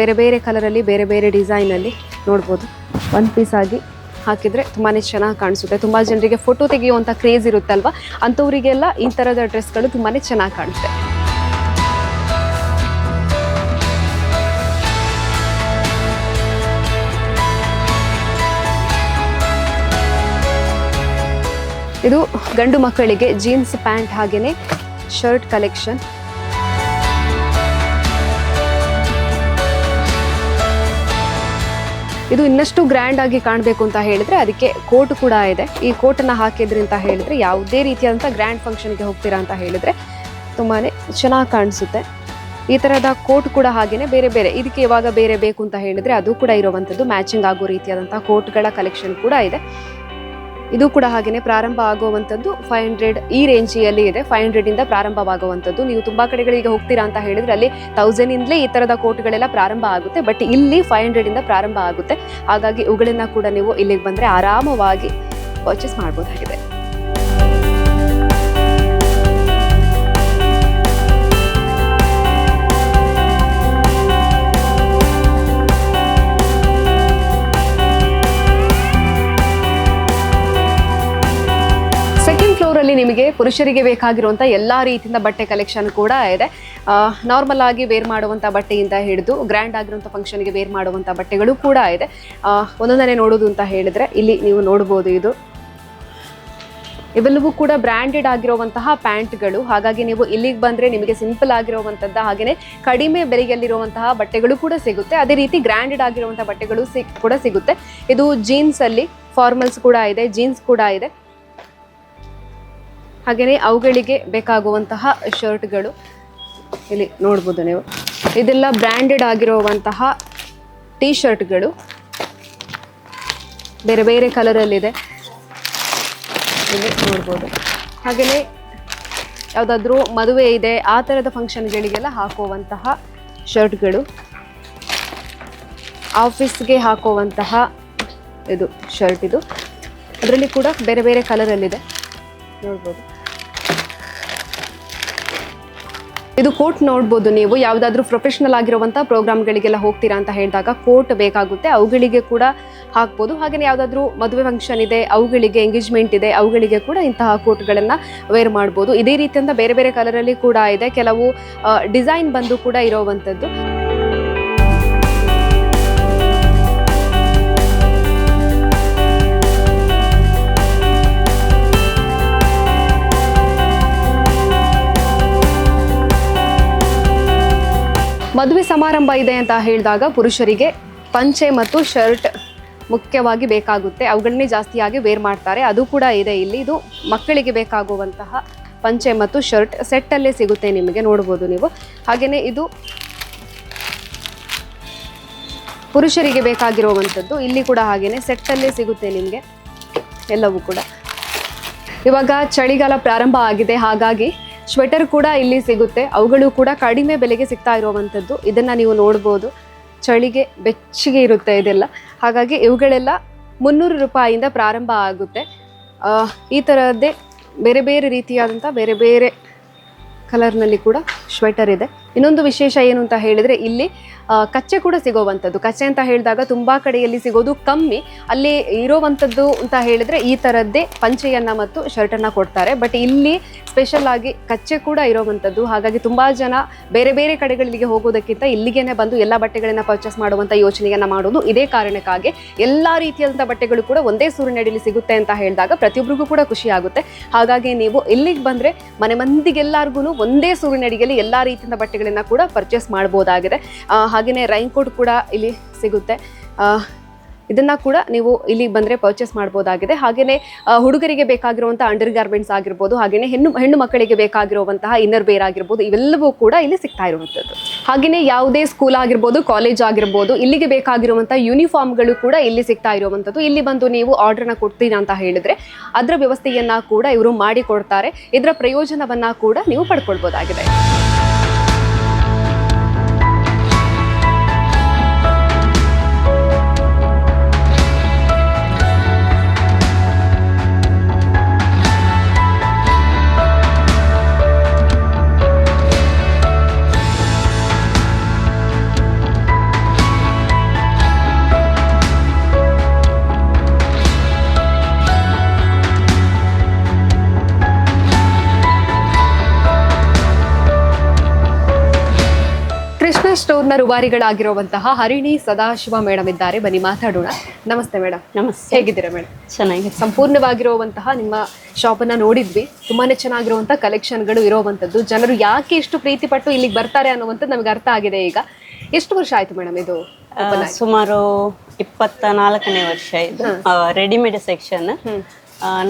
Speaker 1: ಬೇರೆ ಬೇರೆ ಕಲರಲ್ಲಿ ಬೇರೆ ಬೇರೆ ಡಿಸೈನಲ್ಲಿ ನೋಡ್ಬೋದು. ಒನ್ ಪೀಸ್ ಆಗಿ ಹಾಕಿದರೆ ತುಂಬಾ ಚೆನ್ನಾಗಿ ಕಾಣಿಸುತ್ತೆ. ತುಂಬ ಜನರಿಗೆ ಫೋಟೋ ತೆಗೆಯುವಂಥ ಕ್ರೇಜ್ ಇರುತ್ತಲ್ವ? ಅಂಥವರಿಗೆಲ್ಲ ಈ ಥರದ ಡ್ರೆಸ್ಗಳು ತುಂಬಾ ಚೆನ್ನಾಗಿ ಕಾಣುತ್ತೆ. ಇದು ಗಂಡು ಮಕ್ಕಳಿಗೆ ಜೀನ್ಸ್ ಪ್ಯಾಂಟ್ ಹಾಗೆಯೇ ಶರ್ಟ್ ಕಲೆಕ್ಷನ್. ಇದು ಇನ್ನಷ್ಟು ಗ್ರ್ಯಾಂಡ್ ಆಗಿ ಕಾಣಬೇಕು ಅಂತ ಹೇಳಿದ್ರೆ ಅದಕ್ಕೆ ಕೋಟ್ ಕೂಡ ಇದೆ. ಈ ಕೋಟನ್ನು ಹಾಕಿದ್ರಿ ಅಂತ ಹೇಳಿದ್ರೆ ಯಾವುದೇ ರೀತಿಯಾದಂಥ ಗ್ರ್ಯಾಂಡ್ ಫಂಕ್ಷನ್ಗೆ ಹೋಗ್ತೀರಾ ಅಂತ ಹೇಳಿದ್ರೆ ತುಂಬಾ ಚೆನ್ನಾಗಿ ಕಾಣಿಸುತ್ತೆ. ಈ ಥರದ ಕೋಟ್ ಕೂಡ ಹಾಗೆಯೇ ಬೇರೆ ಬೇರೆ. ಇದಕ್ಕೆ ಇವಾಗ ಬೇರೆ ಬೇಕು ಅಂತ ಹೇಳಿದ್ರೆ ಅದು ಕೂಡ ಇರುವಂಥದ್ದು ಮ್ಯಾಚಿಂಗ್ ಆಗೋ ರೀತಿಯಾದಂಥ ಕೋಟ್ಗಳ ಕಲೆಕ್ಷನ್ ಕೂಡ ಇದೆ. ಇದು ಕೂಡ ಹಾಗೇನೆ ಪ್ರಾರಂಭ ಆಗುವಂಥದ್ದು ಫೈವ್ ಹಂಡ್ರೆಡ್ ಈ ರೇಂಜಿಯಲ್ಲಿ ಇದೆ. ಫೈವ್ ಹಂಡ್ರೆಡಿಂದ ಪ್ರಾರಂಭವಾಗುವಂಥದ್ದು. ನೀವು ತುಂಬ ಕಡೆಗಳಿಗೆ ಹೋಗ್ತೀರಾ ಅಂತ ಹೇಳಿದ್ರೆ ಅಲ್ಲಿ ತೌಸಂಡಿಂದಲೇ ಈ ಥರದ ಕೋಟ್ಗಳೆಲ್ಲ ಪ್ರಾರಂಭ ಆಗುತ್ತೆ. ಬಟ್ ಇಲ್ಲಿ ಫೈವ್ ಹಂಡ್ರೆಡಿಂದ ಪ್ರಾರಂಭ ಆಗುತ್ತೆ. ಹಾಗಾಗಿ ಇವುಗಳನ್ನ ಕೂಡ ನೀವು ಇಲ್ಲಿಗೆ ಬಂದರೆ ಆರಾಮವಾಗಿ ಪರ್ಚೇಸ್ ಮಾಡ್ಬೋದಾಗಿದೆ. ಫ್ಲೋರಲ್ಲಿ ನಿಮಗೆ ಪುರುಷರಿಗೆ ಬೇಕಾಗಿರುವಂಥ ಎಲ್ಲ ರೀತಿಯಿಂದ ಬಟ್ಟೆ ಕಲೆಕ್ಷನ್ ಕೂಡ ಇದೆ. ನಾರ್ಮಲ್ ಆಗಿ ವೇರ್ ಮಾಡುವಂಥ ಬಟ್ಟೆಯಿಂದ ಹಿಡಿದು ಗ್ರ್ಯಾಂಡ್ ಆಗಿರುವಂಥ ಫಂಕ್ಷನ್ಗೆ ವೇರ್ ಮಾಡುವಂಥ ಬಟ್ಟೆಗಳು ಕೂಡ ಇದೆ. ಒಂದೊಂದನೇ ನೋಡೋದು ಅಂತ ಹೇಳಿದ್ರೆ ಇಲ್ಲಿ ನೀವು ನೋಡ್ಬೋದು ಇದು. ಇವೆಲ್ಲವೂ ಕೂಡ ಬ್ರ್ಯಾಂಡೆಡ್ ಆಗಿರುವಂತಹ ಪ್ಯಾಂಟ್ಗಳು. ಹಾಗಾಗಿ ನೀವು ಇಲ್ಲಿಗೆ ಬಂದರೆ ನಿಮಗೆ ಸಿಂಪಲ್ ಆಗಿರುವಂಥದ್ದು ಹಾಗೆಯೇ ಕಡಿಮೆ ಬೆಲೆಯಲ್ಲಿರುವಂತಹ ಬಟ್ಟೆಗಳು ಕೂಡ ಸಿಗುತ್ತೆ. ಅದೇ ರೀತಿ ಗ್ರ್ಯಾಂಡೆಡ್ ಆಗಿರುವಂಥ ಬಟ್ಟೆಗಳು ಸಿ ಕೂಡ ಸಿಗುತ್ತೆ. ಇದು ಜೀನ್ಸಲ್ಲಿ ಫಾರ್ಮಲ್ಸ್ ಕೂಡ ಇದೆ ಜೀನ್ಸ್ ಕೂಡ ಇದೆ. ಹಾಗೆಯೇ ಅವುಗಳಿಗೆ ಬೇಕಾಗುವಂತಹ ಶರ್ಟ್ಗಳು ಇಲ್ಲಿ ನೋಡ್ಬೋದು ನೀವು. ಇದೆಲ್ಲ ಬ್ರ್ಯಾಂಡೆಡ್ ಆಗಿರುವಂತಹ ಟೀ ಶರ್ಟ್ಗಳು ಬೇರೆ ಬೇರೆ ಕಲರಲ್ಲಿದೆ. ಇಲ್ಲಿ ನೋಡ್ಬೋದು. ಹಾಗೆಯೇ ಯಾವುದಾದ್ರೂ ಮದುವೆ ಇದೆ, ಆ ಥರದ ಫಂಕ್ಷನ್ಗಳಿಗೆಲ್ಲ ಹಾಕುವಂತಹ ಶರ್ಟ್ಗಳು. ಆಫೀಸ್ಗೆ ಹಾಕುವಂತಹ ಇದು ಶರ್ಟ್ ಇದು. ಅದರಲ್ಲಿ ಕೂಡ ಬೇರೆ ಬೇರೆ ಕಲರಲ್ಲಿದೆ. ನೋಡ್ಬೋದು. ಇದು ಕೋಟ್ ನೋಡ್ಬೋದು ನೀವು. ಯಾವುದಾದ್ರೂ ಪ್ರೊಫೆಷನಲ್ ಪ್ರೋಗ್ರಾಮ್ ಪ್ರೋಗ್ರಾಮ್ಗಳಿಗೆಲ್ಲ ಹೋಗ್ತೀರಾ ಅಂತ ಹೇಳಿದಾಗ ಕೋಟ್ ಬೇಕಾಗುತ್ತೆ. ಅವುಗಳಿಗೆ ಕೂಡ ಹಾಕ್ಬೋದು. ಹಾಗೆ ಯಾವುದಾದ್ರೂ ಮದುವೆ ಫಂಕ್ಷನ್ ಇದೆ, ಅವುಗಳಿಗೆ ಎಂಗೇಜ್ಮೆಂಟ್ ಇದೆ, ಅವುಗಳಿಗೆ ಕೂಡ ಇಂತಹ ಕೋಟ್ಗಳನ್ನು ವೇರ್ ಮಾಡ್ಬೋದು. ಇದೇ ರೀತಿಯಿಂದ ಬೇರೆ ಬೇರೆ ಕಲರಲ್ಲಿ ಕೂಡ ಇದೆ. ಕೆಲವು ಡಿಸೈನ್ ಬಂದು ಕೂಡ ಇರೋವಂಥದ್ದು. ಮದುವೆ ಸಮಾರಂಭ ಇದೆ ಅಂತ ಹೇಳಿದಾಗ ಪುರುಷರಿಗೆ ಪಂಚೆ ಮತ್ತು ಶರ್ಟ್ ಮುಖ್ಯವಾಗಿ ಬೇಕಾಗುತ್ತೆ. ಅವುಗಳನ್ನೇ ಜಾಸ್ತಿಯಾಗಿ ವೇರ್ ಮಾಡ್ತಾರೆ. ಅದು ಕೂಡ ಇದೆ ಇಲ್ಲಿ. ಇದು ಮಕ್ಕಳಿಗೆ ಬೇಕಾಗುವಂತಹ ಪಂಚೆ ಮತ್ತು ಶರ್ಟ್ ಸೆಟ್ಟಲ್ಲೇ ಸಿಗುತ್ತೆ ನಿಮಗೆ ನೋಡ್ಬೋದು ನೀವು. ಹಾಗೆಯೇ ಇದು ಪುರುಷರಿಗೆ ಬೇಕಾಗಿರುವಂಥದ್ದು. ಇಲ್ಲಿ ಕೂಡ ಹಾಗೆಯೇ ಸೆಟ್ಟಲ್ಲೇ ಸಿಗುತ್ತೆ ನಿಮಗೆ ಎಲ್ಲವೂ ಕೂಡ. ಇವಾಗ ಚಳಿಗಾಲ ಪ್ರಾರಂಭ ಆಗಿದೆ. ಹಾಗಾಗಿ ಸ್ವೆಟರ್ ಕೂಡ ಇಲ್ಲಿ ಸಿಗುತ್ತೆ. ಅವುಗಳು ಕೂಡ ಕಡಿಮೆ ಬೆಲೆಗೆ ಸಿಗ್ತಾ ಇರುವಂಥದ್ದು ಇದನ್ನ ನೀವು ನೋಡ್ಬೋದು. ಚಳಿಗೆ ಬೆಚ್ಚಗೆ ಇರುತ್ತೆ ಇದೆಲ್ಲ. ಹಾಗಾಗಿ ಇವುಗಳೆಲ್ಲ ಮುನ್ನೂರು ರೂಪಾಯಿಯಿಂದ ಪ್ರಾರಂಭ ಆಗುತ್ತೆ. ಈ ಥರದ್ದೇ ಬೇರೆ ಬೇರೆ ರೀತಿಯಾದಂಥ ಬೇರೆ ಬೇರೆ ಕಲರ್ನಲ್ಲಿ ಕೂಡ ಸ್ವೆಟರ್ ಇದೆ. ಇನ್ನೊಂದು ವಿಶೇಷ ಏನು ಅಂತ ಹೇಳಿದರೆ ಇಲ್ಲಿ ಕಚ್ಚೆ ಕೂಡ ಸಿಗೋವಂಥದ್ದು. ಕಚ್ಚೆ ಅಂತ ಹೇಳಿದಾಗ ತುಂಬ ಕಡೆಯಲ್ಲಿ ಸಿಗೋದು ಕಮ್ಮಿ. ಅಲ್ಲಿ ಇರೋವಂಥದ್ದು ಅಂತ ಹೇಳಿದರೆ ಈ ಥರದ್ದೇ ಪಂಚೆಯನ್ನು ಮತ್ತು ಶರ್ಟನ್ನು ಕೊಡ್ತಾರೆ. ಬಟ್ ಇಲ್ಲಿ ಸ್ಪೆಷಲ್ ಆಗಿ ಕಚ್ಚೆ ಕೂಡ ಇರೋವಂಥದ್ದು. ಹಾಗಾಗಿ ತುಂಬ ಜನ ಬೇರೆ ಬೇರೆ ಕಡೆಗಳಿಗೆ ಹೋಗೋದಕ್ಕಿಂತ ಇಲ್ಲಿಗೇನೆ ಬಂದು ಎಲ್ಲ ಬಟ್ಟೆಗಳನ್ನು ಪರ್ಚೇಸ್ ಮಾಡುವಂಥ ಯೋಚನೆಯನ್ನು ಮಾಡೋದು ಇದೇ ಕಾರಣಕ್ಕಾಗಿ ಎಲ್ಲ ರೀತಿಯಾದಂಥ ಬಟ್ಟೆಗಳು ಕೂಡ ಒಂದೇ ಸೂರಿನಡಿಯಲ್ಲಿ ಸಿಗುತ್ತೆ ಅಂತ ಹೇಳಿದಾಗ ಪ್ರತಿಯೊಬ್ಬರಿಗೂ ಕೂಡ ಖುಷಿ ಆಗುತ್ತೆ. ಹಾಗಾಗಿ ನೀವು ಇಲ್ಲಿಗೆ ಬಂದರೆ ಮನೆ ಮಂದಿಗೆಲ್ಲರಿಗೂ ಒಂದೇ ಸೂರಿನಡಿಯಲ್ಲಿ ಎಲ್ಲ ರೀತಿಯಿಂದ ಬಟ್ಟೆಗಳನ್ನು ಕೂಡ ಪರ್ಚೇಸ್ ಮಾಡ್ಬೋದಾಗಿದೆ. ಆ, ಹಾಗೆಯೇ ರೈನ್ ಕೋಟ್ ಕೂಡ ಇಲ್ಲಿ ಸಿಗುತ್ತೆ. ಇದನ್ನ ಕೂಡ ನೀವು ಇಲ್ಲಿ ಬಂದರೆ ಪರ್ಚೇಸ್ ಮಾಡ್ಬೋದಾಗಿದೆ. ಹಾಗೆಯೇ ಹುಡುಗರಿಗೆ ಬೇಕಾಗಿರುವಂಥ ಅಂಡರ್ ಗಾರ್ಮೆಂಟ್ಸ್ ಆಗಿರ್ಬೋದು ಹಾಗೆಯೇ ಹೆಣ್ಣು ಹೆಣ್ಣು ಮಕ್ಕಳಿಗೆ ಬೇಕಾಗಿರುವಂತಹ ಇನ್ನರ್ ಬೇರ್ ಆಗಿರ್ಬೋದು ಇವೆಲ್ಲವೂ ಕೂಡ ಇಲ್ಲಿ ಸಿಗ್ತಾ ಇರುವಂಥದ್ದು. ಹಾಗೆಯೇ ಯಾವುದೇ ಸ್ಕೂಲ್ ಆಗಿರ್ಬೋದು ಕಾಲೇಜ್ ಆಗಿರ್ಬೋದು ಇಲ್ಲಿಗೆ ಬೇಕಾಗಿರುವಂತಹ ಯೂನಿಫಾರ್ಮ್ಗಳು ಕೂಡ ಇಲ್ಲಿ ಸಿಗ್ತಾ ಇರುವಂಥದ್ದು. ಇಲ್ಲಿ ಬಂದು ನೀವು ಆರ್ಡರ್ನ ಕೊಡ್ತೀರಾ ಅಂತ ಹೇಳಿದ್ರೆ ಅದರ ವ್ಯವಸ್ಥೆಯನ್ನ ಕೂಡ ಇವರು ಮಾಡಿಕೊಡ್ತಾರೆ. ಇದರ ಪ್ರಯೋಜನವನ್ನ ಕೂಡ ನೀವು ಪಡ್ಕೊಳ್ಬೋದಾಗಿದೆ. ಸ್ಟೋರ್ನ ರುವಾರಿಗಳಾಗಿರುವಂತಹ ಹರಿಣಿ ಸದಾಶಿವ ಮೇಡಮ್ ಇದ್ದಾರೆ. ಬನ್ನಿ ಮಾತಾಡೋಣ. ನಮಸ್ತೆ ಮೇಡಮ್
Speaker 3: ನಮಸ್ತೆ.
Speaker 1: ಹೇಗಿದ್ದೀರಾ ಮೇಡಮ್
Speaker 3: ಚೆನ್ನಾಗಿ
Speaker 1: ಸಂಪೂರ್ಣವಾಗಿರುವಂತಹ ನಿಮ್ಮ ಶಾಪ್ ಅನ್ನ ನೋಡಿದ್ವಿ. ತುಂಬಾನೇ ಚೆನ್ನಾಗಿರುವಂತಹ ಕಲೆಕ್ಷನ್ಗಳು ಇರುವಂತದ್ದು ಜನರು ಯಾಕೆ ಇಷ್ಟು ಪ್ರೀತಿ ಪಟ್ಟು ಇಲ್ಲಿಗೆ ಬರ್ತಾರೆ ಅನ್ನುವಂಥದ್ದು ನಮಗೆ ಅರ್ಥ ಆಗಿದೆ ಈಗ. ಎಷ್ಟು ವರ್ಷ ಆಯ್ತು ಮೇಡಮ್ ಇದು
Speaker 3: ಸುಮಾರು ಇಪ್ಪತ್ತ ನಾಲ್ಕನೇ ವರ್ಷ ಇದು. ರೆಡಿಮೇಡ್ ಸೆಕ್ಷನ್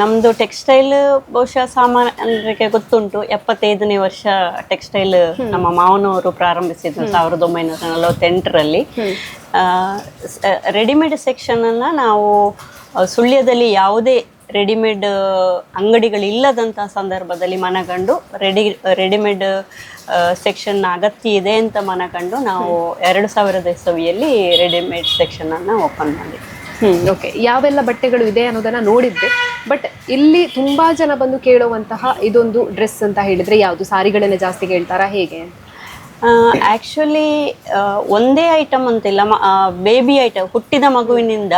Speaker 3: ನಮ್ದು ಟೆಕ್ಸ್ಟೈಲ್ ಬಹುಶಃ ಸಾಮಾನ್ಯರಿಗೆ ಗೊತ್ತುಂಟು. ಎಪ್ಪತ್ತೈದನೇ ವರ್ಷ ಟೆಕ್ಸ್ಟೈಲ್ ನಮ್ಮ ಮಾವನವರು ಪ್ರಾರಂಭಿಸಿದ್ರು ಸಾವಿರದ ಒಂಬೈನೂರ ನಲವತ್ತೆಂಟರಲ್ಲಿ. ರೆಡಿಮೇಡ್ ಸೆಕ್ಷನ್ ಅನ್ನ ನಾವು ಸುಳ್ಯದಲ್ಲಿ ಯಾವುದೇ ರೆಡಿಮೇಡ್ ಅಂಗಡಿಗಳಿಲ್ಲದಂತಹ ಸಂದರ್ಭದಲ್ಲಿ ಮನಗಂಡು ರೆಡಿ ರೆಡಿಮೇಡ್ ಸೆಕ್ಷನ್ ಅಗತ್ಯ ಇದೆ ಅಂತ ಮನಗಂಡು ನಾವು ಎರಡು ಸಾವಿರದ ಇಸವಿಯಲ್ಲಿ ರೆಡಿಮೇಡ್ ಸೆಕ್ಷನ್ ಅನ್ನ ಓಪನ್ ಮಾಡಿದ್ವಿ.
Speaker 1: ಓಕೆ ಯಾವೆಲ್ಲ ಬಟ್ಟೆಗಳು ಇದೆ ಅನ್ನೋದನ್ನ ನೋಡಿದ್ದೆ. ಬಟ್ ಇಲ್ಲಿ ತುಂಬಾ ಜನ ಬಂದು ಕೇಳುವಂತಹ ಇದೊಂದು ಡ್ರೆಸ್ ಅಂತ ಹೇಳಿದ್ರೆ ಯಾವುದು? ಸಾರಿಗಳನ್ನ ಜಾಸ್ತಿ ಕೇಳ್ತಾರಾ ಹೇಗೆ
Speaker 3: ಆಕ್ಚುಲಿ ಒಂದೇ ಐಟಮ್ ಅಂತಿಲ್ಲ. ಬೇಬಿ ಐಟಮ್ ಹುಟ್ಟಿದ ಮಗುವಿನಿಂದ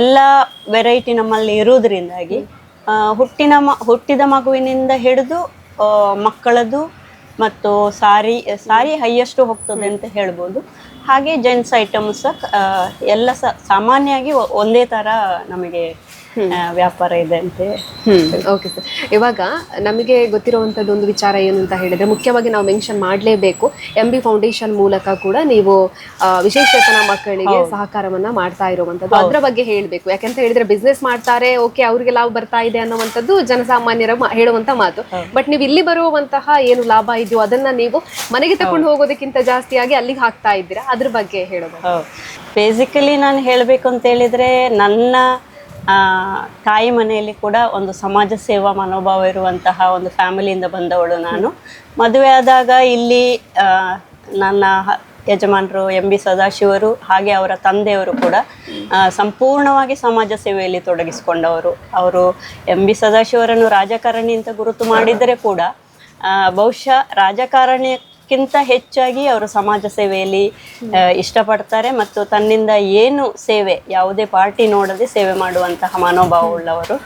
Speaker 3: ಎಲ್ಲ ವೆರೈಟಿ ನಮ್ಮಲ್ಲಿ ಇರುವುದರಿಂದಾಗಿ ಹುಟ್ಟಿನ ಮ ಹುಟ್ಟಿದ ಮಗುವಿನಿಂದ ಹಿಡಿದು ಮಕ್ಕಳದು ಮತ್ತು ಸಾರಿ ಸಾರಿ ಹೈಯೆಸ್ಟ್ ಹೋಗ್ತದೆ ಅಂತ ಹೇಳ್ಬೋದು. ಹಾಗೆ ಜೆಂಟ್ಸ್ ಐಟಮ್ಸ್ ಎಲ್ಲ ಸಾಮಾನ್ಯವಾಗಿ ಒಂದೇ ಥರ ನಮಗೆ ವ್ಯಾಪಾರ ಇದೆ ಅಂತ
Speaker 1: ಓಕೆ ಸರ್ ಇವಾಗ ನಮಗೆ ಗೊತ್ತಿರುವಂತದ್ದು ಒಂದು ವಿಚಾರ ಏನು ಅಂತ ಹೇಳಿದ್ರೆ ಮುಖ್ಯವಾಗಿ ನಾವು ಮೆನ್ಷನ್ ಮಾಡಲೇಬೇಕು. ಎಂ ಬಿ ಫೌಂಡೇಶನ್ ಮೂಲಕ ಕೂಡ ನೀವು ವಿಶೇಷತನ ಮಕ್ಕಳಿಗೆ ಸಹಕಾರವನ್ನ ಮಾಡ್ತಾ ಇರುವಂತದ್ದು. ಅದ್ರ ಬಗ್ಗೆ ಹೇಳಬೇಕು. ಯಾಕಂತ ಹೇಳಿದ್ರೆ ಬಿಸ್ನೆಸ್ ಮಾಡ್ತಾರೆ ಓಕೆ ಅವ್ರಿಗೆ ಲಾಭ ಬರ್ತಾ ಇದೆ ಅನ್ನುವಂಥದ್ದು ಜನಸಾಮಾನ್ಯರ ಹೇಳುವಂತ ಮಾತು. ಬಟ್ ನೀವು ಇಲ್ಲಿ ಬರುವಂತಹ ಏನು ಲಾಭ ಇದೆಯೋ ಅದನ್ನ ನೀವು ಮನೆಗೆ ತಗೊಂಡು ಹೋಗೋದಕ್ಕಿಂತ ಜಾಸ್ತಿಯಾಗಿ ಅಲ್ಲಿಗೆ ಹಾಕ್ತಾ ಇದ್ದೀರಾ? ಅದ್ರ ಬಗ್ಗೆ ಹೇಳೋದು
Speaker 3: ಬೇಸಿಕಲಿ ನಾನು ಹೇಳಬೇಕು ಅಂತ ಹೇಳಿದ್ರೆ ನನ್ನ ತಾಯಿ ಮನೆಯಲ್ಲಿ ಕೂಡ ಒಂದು ಸಮಾಜ ಸೇವಾ ಮನೋಭಾವ ಇರುವಂತಹ ಒಂದು ಫ್ಯಾಮಿಲಿಯಿಂದ ಬಂದವಳು ನಾನು. ಮದುವೆ ಆದಾಗ ಇಲ್ಲಿ ನನ್ನ ಯಜಮಾನರು ಎಂ ಬಿ ಸದಾಶಿವರು ಹಾಗೆ ಅವರ ತಂದೆಯವರು ಕೂಡ ಸಂಪೂರ್ಣವಾಗಿ ಸಮಾಜ ಸೇವೆಯಲ್ಲಿ ತೊಡಗಿಸಿಕೊಂಡವರು. ಅವರು ಎಂ ಬಿ ಸದಾಶಿವರನ್ನು ರಾಜಕಾರಣಿ ಅಂತ ಗುರುತು ಮಾಡಿದರೆ ಕೂಡ ಬಹುಶಃ ಬಹುಶಃ ರಾಜಕಾರಣಿಯಕ್ಕಿಂತ ಹೆಚ್ಚಾಗಿ ಅವರು ಸಮಾಜ ಸೇವೆಯಲ್ಲಿ ಇಷ್ಟಪಡ್ತಾರೆ ಮತ್ತು ತನ್ನಿಂದ ಏನು ಸೇವೆ ಯಾವುದೇ ಪಾರ್ಟಿ ನೋಡದೆ ಸೇವೆ ಮಾಡುವಂತಹ ಮನೋಭಾವ ಉಳ್ಳವರು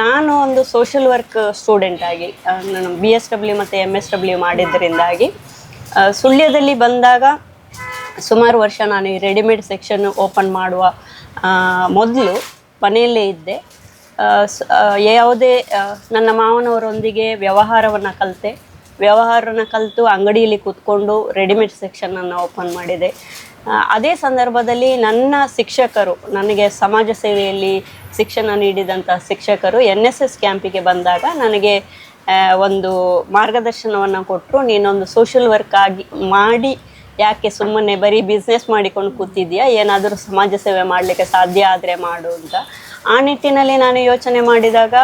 Speaker 3: ನಾನು ಒಂದು ಸೋಷಲ್ ವರ್ಕ್ ಸ್ಟೂಡೆಂಟ್ ಆಗಿ ನಾನು ಬಿ ಎಸ್ ಡಬ್ಲ್ಯೂ ಮತ್ತು ಎಂ ಎಸ್ ಡಬ್ಲ್ಯೂ ಮಾಡಿದ್ದರಿಂದಾಗಿ ಸುಳ್ಯದಲ್ಲಿ ಬಂದಾಗ ಸುಮಾರು ವರ್ಷ ನಾನು ಈ ರೆಡಿಮೇಡ್ ಸೆಕ್ಷನ್ ಓಪನ್ ಮಾಡುವ ಮೊದಲು ಮನೆಯಲ್ಲೇ ಇದ್ದೆ. ಯಾವುದೇ ನನ್ನ ಮಾವನವರೊಂದಿಗೆ ವ್ಯವಹಾರವನ್ನು ಕಲಿತೆ. ವ್ಯವಹಾರನ ಕಲಿತು ಅಂಗಡಿಯಲ್ಲಿ ಕೂತ್ಕೊಂಡು ರೆಡಿಮೇಡ್ ಸೆಕ್ಷನನ್ನು ಓಪನ್ ಮಾಡಿದೆ. ಅದೇ ಸಂದರ್ಭದಲ್ಲಿ ನನ್ನ ಶಿಕ್ಷಕರು, ನನಗೆ ಸಮಾಜ ಸೇವೆಯಲ್ಲಿ ಶಿಕ್ಷಣ ನೀಡಿದಂಥ ಶಿಕ್ಷಕರು ಎನ್ ಎಸ್ ಎಸ್ ಕ್ಯಾಂಪಿಗೆ ಬಂದಾಗ ನನಗೆ ಒಂದು ಮಾರ್ಗದರ್ಶನವನ್ನು ಕೊಟ್ಟರು ನೀನೊಂದು ಸೋಷಲ್ ವರ್ಕ್ ಆಗಿ ಮಾಡಿ, ಯಾಕೆ ಸುಮ್ಮನೆ ಬರೀ ಬಿಸ್ನೆಸ್ ಮಾಡಿಕೊಂಡು ಕೂತಿದ್ದೀಯಾ? ಏನಾದರೂ ಸಮಾಜ ಸೇವೆ ಮಾಡಲಿಕ್ಕೆ ಸಾಧ್ಯ ಆದರೆ ಮಾಡು ಅಂತ. ಆ ನಿಟ್ಟಿನಲ್ಲಿ ನಾನು ಯೋಚನೆ ಮಾಡಿದಾಗ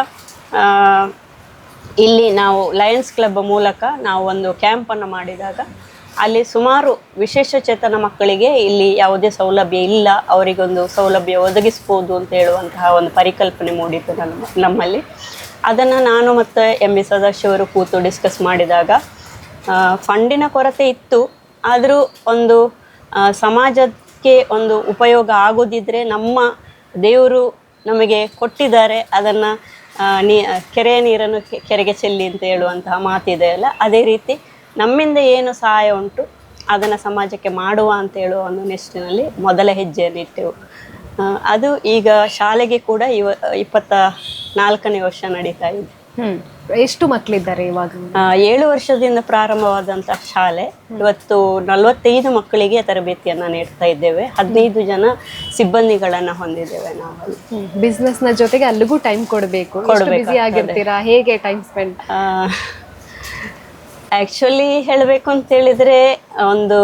Speaker 3: ಇಲ್ಲಿ ನಾವು ಲಯನ್ಸ್ ಕ್ಲಬ್ ಮೂಲಕ ನಾವು ಒಂದು ಕ್ಯಾಂಪನ್ನು ಮಾಡಿದಾಗ ಅಲ್ಲಿ ಸುಮಾರು ವಿಶೇಷ ಚೇತನ ಮಕ್ಕಳಿಗೆ ಇಲ್ಲಿ ಯಾವುದೇ ಸೌಲಭ್ಯ ಇಲ್ಲ, ಅವರಿಗೊಂದು ಸೌಲಭ್ಯ ಒದಗಿಸ್ಬೋದು ಅಂತ ಹೇಳುವಂತಹ ಒಂದು ಪರಿಕಲ್ಪನೆ ಮೂಡಿತು ನಮ್ಮ, ನಮ್ಮಲ್ಲಿ. ಅದನ್ನು ನಾನು ಮತ್ತು ಎಂ ಬಿ ಸದಾಶಿವರು ಕೂತು ಡಿಸ್ಕಸ್ ಮಾಡಿದಾಗ ಫಂಡಿನ ಕೊರತೆ ಇತ್ತು. ಆದರೂ ಒಂದು ಸಮಾಜಕ್ಕೆ ಒಂದು ಉಪಯೋಗ ಆಗೋದಿದ್ರೆ ನಮ್ಮ ದೇವರು ನಮಗೆ ಕೊಟ್ಟಿದ್ದಾರೆ. ಅದನ್ನು ನೀ ಕೆರೆಯ ನೀರನ್ನು ಕೆರೆಗೆ ಚೆಲ್ಲಿ ಅಂತ ಹೇಳುವಂತಹ ಮಾತಿದೆ ಅಲ್ಲ? ಅದೇ ರೀತಿ ನಮ್ಮಿಂದ ಏನು ಸಹಾಯ ಉಂಟು, ಅದನ್ನು ಸಮಾಜಕ್ಕೆ ಮಾಡುವ ಅಂತ ಹೇಳುವ ಒಂದು ನಿಟ್ಟಿನಲ್ಲಿ ಮೊದಲ ಹೆಜ್ಜೆಯನ್ನು ಇಟ್ಟೆವು. ಅದು ಈಗ ಶಾಲೆಗೆ ಕೂಡ ಇವ ಇಪ್ಪತ್ತ ನಾಲ್ಕನೇ ವರ್ಷ ನಡೀತಾ ಇದೆ.
Speaker 1: ಎಷ್ಟು ಮಕ್ಕಳಿದ್ದಾರೆ ಇವಾಗ?
Speaker 3: ಏಳು ವರ್ಷದಿಂದ ಪ್ರಾರಂಭವಾದಂತಹ ಶಾಲೆ. ಇವತ್ತು ನಲವತ್ತೈದು ಮಕ್ಕಳಿಗೆ ತರಬೇತಿಯನ್ನ ನೀಡ್ತಾ ಇದ್ದೇವೆ. ಹದಿನೈದು ಜನ ಸಿಬ್ಬಂದಿಗಳನ್ನ ಹೊಂದಿದ್ದೇವೆ ನಾವು.
Speaker 1: ಬಿಸ್ನೆಸ್ನ ಜೊತೆಗೆ ಅಲ್ಲಿಗೂ ಟೈಮ್ ಕೊಡಬೇಕು. ಬಿಸಿ ಆಗಿರ್ತೀರಾ? ಹೇಗೆ ಟೈಮ್ ಸ್ಪೆಂಡ್
Speaker 3: ಆಕ್ಚುಲಿ ಹೇಳಬೇಕು ಅಂತ ಹೇಳಿದ್ರೆ ಒಂದು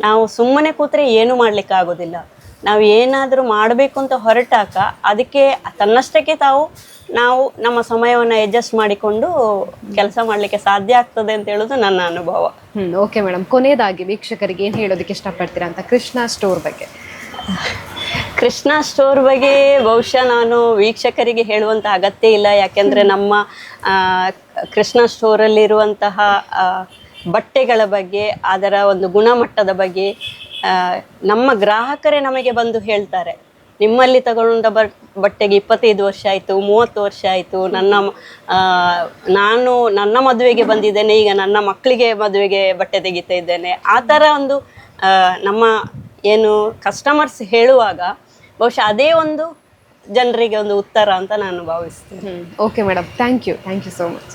Speaker 3: ನಾವು ಸುಮ್ಮನೆ ಕೂತ್ರೆ ಏನು ಮಾಡ್ಲಿಕ್ಕೆ ಆಗೋದಿಲ್ಲ ನಾವು ಏನಾದರೂ ಮಾಡಬೇಕು ಅಂತ ಹೊರಟಾಗ ಅದಕ್ಕೆ ತನ್ನಷ್ಟಕ್ಕೆ ತಾವು ನಾವು ನಮ್ಮ ಸಮಯವನ್ನು ಅಡ್ಜಸ್ಟ್ ಮಾಡಿಕೊಂಡು ಕೆಲಸ ಮಾಡಲಿಕ್ಕೆ ಸಾಧ್ಯ ಆಗ್ತದೆ ಅಂತ ಹೇಳೋದು ನನ್ನ ಅನುಭವ.
Speaker 1: ಹ್ಮ್ ಓಕೆ ಮೇಡಮ್ ಕೊನೆಯದಾಗಿ ವೀಕ್ಷಕರಿಗೆ ಏನು ಹೇಳೋದಕ್ಕೆ ಇಷ್ಟಪಡ್ತೀರಾ ಅಂತ ಕೃಷ್ಣ ಸ್ಟೋರ್ ಬಗ್ಗೆ.
Speaker 3: ಕೃಷ್ಣ ಸ್ಟೋರ್ ಬಗ್ಗೆ ಬಹುಶಃ ನಾನು ವೀಕ್ಷಕರಿಗೆ ಹೇಳುವಂಥ ಅಗತ್ಯ ಇಲ್ಲ. ಯಾಕೆಂದರೆ ನಮ್ಮ ಕೃಷ್ಣ ಸ್ಟೋರಲ್ಲಿರುವಂತಹ ಬಟ್ಟೆಗಳ ಬಗ್ಗೆ ಅದರ ಒಂದು ಗುಣಮಟ್ಟದ ಬಗ್ಗೆ ನಮ್ಮ ಗ್ರಾಹಕರೇ ನಮಗೆ ಬಂದು ಹೇಳ್ತಾರೆ. ನಿಮ್ಮಲ್ಲಿ ತಗೊಂಡ ಬಟ್ ಬಟ್ಟೆಗೆ ಇಪ್ಪತ್ತೈದು ವರ್ಷ ಆಯಿತು ಮೂವತ್ತು ವರ್ಷ ಆಯಿತು ನನ್ನ ನಾನು ನನ್ನ ಮದುವೆಗೆ ಬಂದಿದ್ದೇನೆ ಈಗ ನನ್ನ ಮಕ್ಕಳಿಗೆ ಮದುವೆಗೆ ಬಟ್ಟೆ ತೆಗಿತಾ ಇದ್ದೇನೆ. ಆ ಥರ ಒಂದು ನಮ್ಮ ಏನು ಕಸ್ಟಮರ್ಸ್ ಹೇಳುವಾಗ ಬಹುಶಃ ಅದೇ ಒಂದು ಜನರಿಗೆ ಒಂದು ಉತ್ತರ ಅಂತ ನಾನು ಭಾವಿಸ್ತೇನೆ.
Speaker 1: Okay madam thank you thank you so much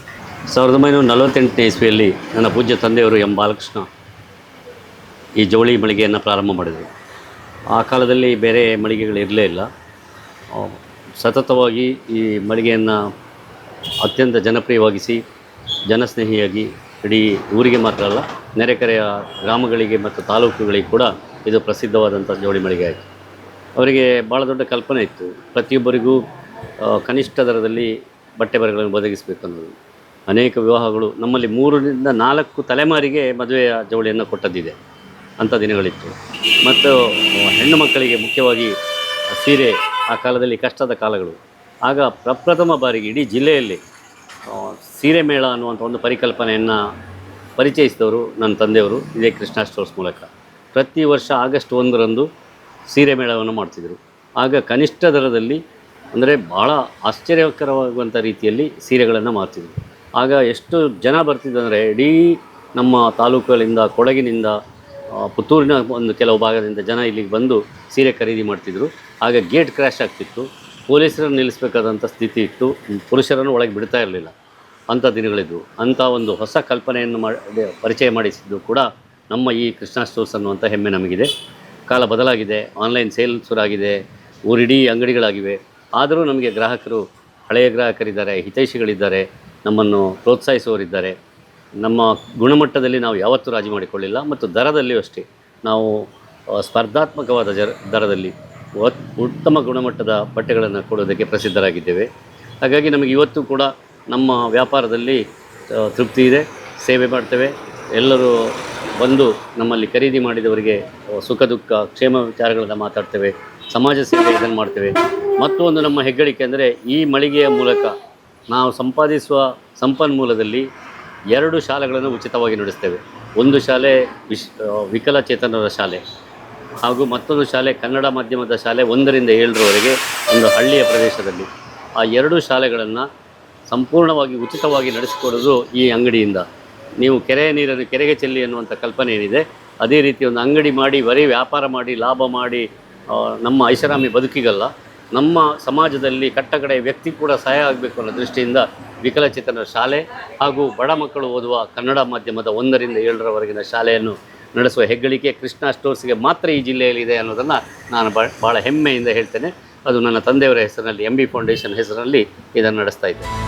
Speaker 2: ಸಾವಿರದ ಒಂಬೈನೂರ ನಲವತ್ತೆಂಟನೇ ಇಸ್ವಿಯಲ್ಲಿ ನನ್ನ ಪೂಜ್ಯ ತಂದೆಯವರು ಎಂ. ಬಾಲಕೃಷ್ಣ. ಈ ಜವಳಿ ಮಳಿಗೆಯನ್ನು ಪ್ರಾರಂಭ ಮಾಡಿದರು. ಆ ಕಾಲದಲ್ಲಿ ಬೇರೆ ಮಳಿಗೆಗಳು ಇರಲೇ ಇಲ್ಲ. ಸತತವಾಗಿ ಈ ಮಳಿಗೆಯನ್ನು ಅತ್ಯಂತ ಜನಪ್ರಿಯವಾಗಿಸಿ, ಜನಸ್ನೇಹಿಯಾಗಿ ಇಡೀ ಊರಿಗೆ ಮಾತ್ರ ಅಲ್ಲ ನೆರೆಕರೆಯ ಗ್ರಾಮಗಳಿಗೆ ಮತ್ತು ತಾಲೂಕುಗಳಿಗೆ ಕೂಡ ಇದು ಪ್ರಸಿದ್ಧವಾದಂಥ ಜವಳಿ ಮಳಿಗೆ ಆಯಿತು. ಅವರಿಗೆ ಭಾಳ ದೊಡ್ಡ ಕಲ್ಪನೆ ಇತ್ತು. ಪ್ರತಿಯೊಬ್ಬರಿಗೂ ಕನಿಷ್ಠ ದರದಲ್ಲಿ ಬಟ್ಟೆ ಬರೆಗಳನ್ನು ಒದಗಿಸಬೇಕು ಅನ್ನೋದು ಅನೇಕ ವಿವಾಹಗಳು ನಮ್ಮಲ್ಲಿ ಮೂರರಿಂದ ನಾಲ್ಕು ತಲೆಮಾರಿಗೆ ಮದುವೆಯ ಜವಳಿಯನ್ನು ಕೊಟ್ಟದ್ದಿದೆ. ಅಂಥ ದಿನಗಳಿತ್ತು. ಮತ್ತು ಹೆಣ್ಣು ಮಕ್ಕಳಿಗೆ ಮುಖ್ಯವಾಗಿ ಸೀರೆ ಆ ಕಾಲದಲ್ಲಿ ಕಷ್ಟದ ಕಾಲಗಳು. ಆಗ ಪ್ರಪ್ರಥಮ ಬಾರಿಗೆ ಇಡೀ ಜಿಲ್ಲೆಯಲ್ಲಿ ಸೀರೆ ಮೇಳ ಅನ್ನುವಂಥ ಒಂದು ಪರಿಕಲ್ಪನೆಯನ್ನು ಪರಿಚಯಿಸಿದವರು ನನ್ನ ತಂದೆಯವರು ಇದೇ ಕೃಷ್ಣ ಸ್ಟೋರ್ಸ್ ಮೂಲಕ. ಪ್ರತಿ ವರ್ಷ ಆಗಸ್ಟ್ ಒಂದರಂದು ಸೀರೆ ಮೇಳವನ್ನು ಮಾಡ್ತಿದ್ದರು ಆಗ ಕನಿಷ್ಠ ದರದಲ್ಲಿ ಅಂದರೆ ಭಾಳ ಆಶ್ಚರ್ಯಕರವಾಗುವಂಥ ರೀತಿಯಲ್ಲಿ ಸೀರೆಗಳನ್ನು ಮಾರ್ತಿದ್ರು. ಆಗ ಎಷ್ಟು ಜನ ಬರ್ತಿದ್ದಂದರೆ ಇಡೀ ನಮ್ಮ ತಾಲೂಕುಗಳಿಂದ, ಕೊಡಗಿನಿಂದ ಪುತ್ತೂರಿನ ಒಂದು ಕೆಲವು ಭಾಗದಿಂದ ಜನ ಇಲ್ಲಿಗೆ ಬಂದು ಸೀರೆ ಖರೀದಿ ಮಾಡ್ತಿದ್ರು. ಆಗ ಗೇಟ್ ಕ್ರ್ಯಾಶ್ ಆಗ್ತಿತ್ತು. ಪೊಲೀಸರನ್ನು ನಿಲ್ಲಿಸಬೇಕಾದಂಥ ಸ್ಥಿತಿ ಇತ್ತು. ಪುರುಷರನ್ನು ಒಳಗೆ ಬಿಡ್ತಾ ಇರಲಿಲ್ಲ. ಅಂಥ ದಿನಗಳಿದ್ವು. ಅಂಥ ಒಂದು ಹೊಸ ಕಲ್ಪನೆಯನ್ನು ಮಾಡಿ ಪರಿಚಯ ಮಾಡಿಸಿದ್ದು ಕೂಡ ನಮ್ಮ ಈ ಕೃಷ್ಣ ಸ್ಟೋರ್ಸ್ ಅನ್ನುವಂಥ ಹೆಮ್ಮೆ ನಮಗಿದೆ. ಕಾಲ ಬದಲಾಗಿದೆ. ಆನ್ಲೈನ್ ಸೇಲ್ ಶುರುವಾಗಿದೆ. ಊರಿಡೀ ಅಂಗಡಿಗಳಾಗಿವೆ. ಆದರೂ ನಮಗೆ ಗ್ರಾಹಕರು, ಹಳೆಯ ಗ್ರಾಹಕರಿದ್ದಾರೆ, ಹಿತೈಷಿಗಳಿದ್ದಾರೆ, ನಮ್ಮನ್ನು ಪ್ರೋತ್ಸಾಹಿಸುವವರಿದ್ದಾರೆ. ನಮ್ಮ ಗುಣಮಟ್ಟದಲ್ಲಿ ನಾವು ಯಾವತ್ತೂ ರಾಜಿ ಮಾಡಿಕೊಳ್ಳಿಲ್ಲ ಮತ್ತು ದರದಲ್ಲಿಯೂ ಅಷ್ಟೇ. ನಾವು ಸ್ಪರ್ಧಾತ್ಮಕವಾದ ಜರ, ದರದಲ್ಲಿ ಉತ್ತಮ ಗುಣಮಟ್ಟದ ಬಟ್ಟೆಗಳನ್ನು ಕೊಡೋದಕ್ಕೆ ಪ್ರಸಿದ್ಧರಾಗಿದ್ದೇವೆ. ಹಾಗಾಗಿ ನಮಗೆ ಇವತ್ತು ಕೂಡ ನಮ್ಮ ವ್ಯಾಪಾರದಲ್ಲಿ ತೃಪ್ತಿ ಇದೆ, ಸೇವೆ ಮಾಡ್ತೇವೆ. ಎಲ್ಲರೂ ಬಂದು ನಮ್ಮಲ್ಲಿ ಖರೀದಿ ಮಾಡಿದವರಿಗೆ ಸುಖ ದುಃಖ, ಕ್ಷೇಮ ವಿಚಾರಗಳನ್ನು ಮಾತಾಡ್ತೇವೆ, ಸಮಾಜ ಸೇವೆ ಇದನ್ನು ಮಾಡ್ತೇವೆ. ಮತ್ತೊಂದು ನಮ್ಮ ಹೆಗ್ಗಳಿಕೆ ಅಂದರೆ ಈ ಮಳಿಗೆಯ ಮೂಲಕ ನಾವು ಸಂಪಾದಿಸುವ ಸಂಪನ್ಮೂಲದಲ್ಲಿ ಎರಡು ಶಾಲೆಗಳನ್ನು ಉಚಿತವಾಗಿ ನಡೆಸ್ತೇವೆ. ಒಂದು ಶಾಲೆ ವಿಶ್ ವಿಕಲಚೇತನರ ಶಾಲೆ ಹಾಗೂ ಮತ್ತೊಂದು ಶಾಲೆ ಕನ್ನಡ ಮಾಧ್ಯಮದ ಶಾಲೆ ಒಂದರಿಂದ ಏಳರವರೆಗೆ ಒಂದು ಹಳ್ಳಿಯ ಪ್ರದೇಶದಲ್ಲಿ. ಆ ಎರಡೂ ಶಾಲೆಗಳನ್ನು ಸಂಪೂರ್ಣವಾಗಿ ಉಚಿತವಾಗಿ ನಡೆಸಿಕೊಡೋದು ಈ ಅಂಗಡಿಯಿಂದ. ನೀವು ಕೆರೆಯ ನೀರನ್ನು ಕೆರೆಗೆ ಚೆಲ್ಲಿ ಅನ್ನುವಂಥ ಕಲ್ಪನೆ ಏನಿದೆ, ಅದೇ ರೀತಿ ಒಂದು ಅಂಗಡಿ ಮಾಡಿ, ಬರೀ ವ್ಯಾಪಾರ ಮಾಡಿ, ಲಾಭ ಮಾಡಿ ನಮ್ಮ ಐಷಾರಾಮಿ ಬದುಕಿಗಲ್ಲ ನಮ್ಮ ಸಮಾಜದಲ್ಲಿ ಕಟ್ಟಕಡೆಯ ವ್ಯಕ್ತಿ ಕೂಡ ಸಹಾಯ ಆಗಬೇಕು ಅನ್ನೋ ದೃಷ್ಟಿಯಿಂದ ವಿಕಲಚೇತನ ಶಾಲೆ ಹಾಗೂ ಬಡ ಮಕ್ಕಳು ಓದುವ ಕನ್ನಡ ಮಾಧ್ಯಮದ ಒಂದರಿಂದ ಏಳರವರೆಗಿನ ಶಾಲೆಯನ್ನು ನಡೆಸುವ ಹೆಗ್ಗಳಿಕೆ ಕೃಷ್ಣ ಸ್ಟೋರ್ಸ್ಗೆ ಮಾತ್ರ ಈ ಜಿಲ್ಲೆಯಲ್ಲಿ ಇದೆ ಅನ್ನೋದನ್ನು ನಾನು ಬಹಳ ಹೆಮ್ಮೆಯಿಂದ ಹೇಳ್ತೇನೆ. ಅದು ನನ್ನ ತಂದೆಯವರ ಹೆಸರಿನಲ್ಲಿ ಎಂ ಬಿ ಫೌಂಡೇಶನ್ ಹೆಸರಲ್ಲಿ ಇದನ್ನು ನಡೆಸ್ತಾ ಇದ್ದೇನೆ.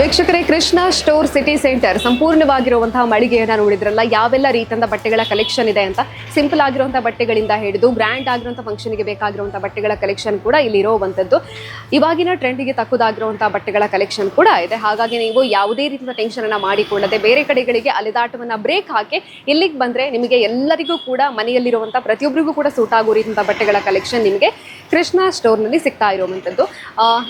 Speaker 1: ವೀಕ್ಷಕರೇ, ಕೃಷ್ಣ ಸ್ಟೋರ್ ಸಿಟಿ ಸೆಂಟರ್ ಸಂಪೂರ್ಣವಾಗಿರುವಂತಹ ಮಳಿಗೆಯನ್ನ ನೋಡಿದ್ರಲ್ಲ, ಯಾವೆಲ್ಲ ರೀತಿಯ ಬಟ್ಟೆಗಳ ಕಲೆಕ್ಷನ್ ಇದೆ ಅಂತ. ಸಿಂಪಲ್ ಆಗಿರುವಂತಹ ಬಟ್ಟೆಗಳಿಂದ ಹಿಡಿದು ಗ್ರ್ಯಾಂಡ್ ಆಗಿರುವಂತಹ ಫಂಕ್ಷನ್ಗೆ ಬೇಕಾಗಿರುವಂತಹ ಬಟ್ಟೆಗಳ ಕಲೆಕ್ಷನ್ ಕೂಡ ಇಲ್ಲಿ ಇರುವಂತದ್ದು ಇವಾಗಿನ ಟ್ರೆಂಡಿಗೆ ತಕ್ಕುದಾಗಿರುವಂತಹ ಬಟ್ಟೆಗಳ ಕಲೆಕ್ಷನ್ ಕೂಡ ಇದೆ. ಹಾಗಾಗಿ ನೀವು ಯಾವುದೇ ರೀತಿಯ ಟೆನ್ಷನ್ ಅನ್ನ ಮಾಡಿಕೊಳ್ಳದೆ, ಬೇರೆ ಕಡೆಗಳಿಗೆ ಅಲೆದಾಟವನ್ನ ಬ್ರೇಕ್ ಹಾಕಿ, ಇಲ್ಲಿಗೆ ಬಂದ್ರೆ ನಿಮಗೆ ಎಲ್ಲರಿಗೂ ಕೂಡ ಮನೆಯಲ್ಲಿರುವಂತಹ ಪ್ರತಿಯೊಬ್ಬರಿಗೂ ಕೂಡ ಸೂಟ್ ಆಗೋ ರೀತಿಯ ಬಟ್ಟೆಗಳ ಕಲೆಕ್ಷನ್ ನಿಮಗೆ ಕೃಷ್ಣ ಸ್ಟೋರ್ನಲ್ಲಿ ಸಿಗ್ತಾ ಇರುವಂತದ್ದು.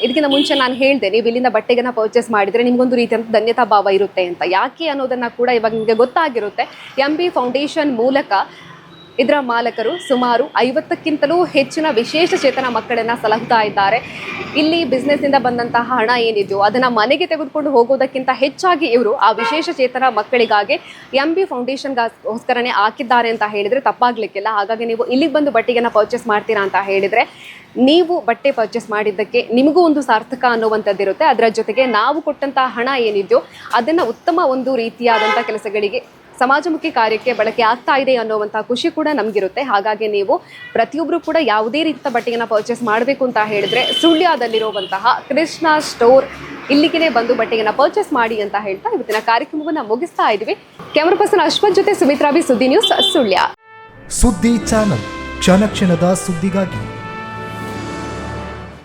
Speaker 1: ಇದಕ್ಕಿಂತ ಮುಂಚೆ ನಾನು ಹೇಳಿದೆ, ನೀವು ಇಲ್ಲಿಂದ ಬಟ್ಟೆಗನ್ನ ಪರ್ಚೇಸ್ ಮಾಡಿದ್ರೆ ನಿಮಗೊಂದು ರೀತಿಯಂತ ಧನ್ಯತಾ ಭಾವ ಇರುತ್ತೆ ಅಂತ. ಯಾಕೆ ಅನ್ನೋದನ್ನು ಕೂಡ ಇವಾಗ ನಿಮಗೆ ಗೊತ್ತಾಗಿರುತ್ತೆ. ಎಂ ಬಿ ಫೌಂಡೇಶನ್ ಮೂಲಕ ಇದರ ಮಾಲಕರು ಸುಮಾರು ಐವತ್ತಕ್ಕಿಂತಲೂ ಹೆಚ್ಚಿನ ವಿಶೇಷ ಚೇತನ ಮಕ್ಕಳನ್ನ ಸಲಹುತ್ತಾ ಇದ್ದಾರೆ. ಇಲ್ಲಿ ಬಿಸ್ನೆಸ್ನಿಂದ ಬಂದಂತಹ ಹಣ ಏನಿದೆಯೋ ಅದನ್ನ ಮನೆಗೆ ತೆಗೆದುಕೊಂಡು ಹೋಗೋದಕ್ಕಿಂತ ಹೆಚ್ಚಾಗಿ ಇವರು ಆ ವಿಶೇಷ ಚೇತನ ಮಕ್ಕಳಿಗಾಗಿ ಎಂ ಬಿ ಫೌಂಡೇಶನ್ಗೋಸ್ಕರನೇ ಹಾಕಿದ್ದಾರೆ ಅಂತ ಹೇಳಿದ್ರೆ ತಪ್ಪಾಗ್ಲಿಕ್ಕಿಲ್ಲ. ಹಾಗಾಗಿ ನೀವು ಇಲ್ಲಿಗೆ ಬಂದು ಬಟ್ಟೆಗನ್ನ ಪರ್ಚೇಸ್ ಮಾಡ್ತೀರಾ ಅಂತ ಹೇಳಿದ್ರೆ, ನೀವು ಬಟ್ಟೆ ಪರ್ಚೇಸ್ ಮಾಡಿದ್ದಕ್ಕೆ ನಿಮಗೂ ಒಂದು ಸಾರ್ಥಕ ಅನ್ನುವಂಥದ್ದಿರುತ್ತೆ ಅದರ ಜೊತೆಗೆ ನಾವು ಕೊಟ್ಟಂತಹ ಹಣ ಏನಿದೆಯೋ ಅದನ್ನ ಉತ್ತಮ ಒಂದು ರೀತಿಯಾದಂಥ ಕೆಲಸಗಳಿಗೆ ಸಮಾಜಮುಖಿ ಕಾರ್ಯಕ್ಕೆ ಬಳಕೆ ಆಗ್ತಾ ಇದೆ ಅನ್ನುವಂಥ ಖುಷಿ ಕೂಡ ನಮಗಿರುತ್ತೆ. ಹಾಗಾಗಿ ನೀವು ಪ್ರತಿಯೊಬ್ಬರು ಕೂಡ ಯಾವುದೇ ರೀತಿಯ ಬಟ್ಟೆಯನ್ನು ಪರ್ಚೇಸ್ ಮಾಡಬೇಕು ಅಂತ ಹೇಳಿದ್ರೆ ಸುಳ್ಯದಲ್ಲಿರುವಂತಹ ಕೃಷ್ಣ ಸ್ಟೋರ್ ಇಲ್ಲಿಗೆ ಬಂದು ಬಟ್ಟೆಯನ್ನು ಪರ್ಚೇಸ್ ಮಾಡಿ ಅಂತ ಹೇಳ್ತಾ ಇವತ್ತಿನ ಕಾರ್ಯಕ್ರಮವನ್ನು ಮುಗಿಸ್ತಾ ಇದ್ವಿ. ಕ್ಯಾಮರಾ ಪರ್ಸನ್ ಅಶ್ವಥ್ ಜೊತೆ Sumitra B Suddi news Sullia.
Speaker 4: Suddi channel ಕ್ಷಣ ಕ್ಷಣದ ಸುದ್ದಿಗಾಗಿ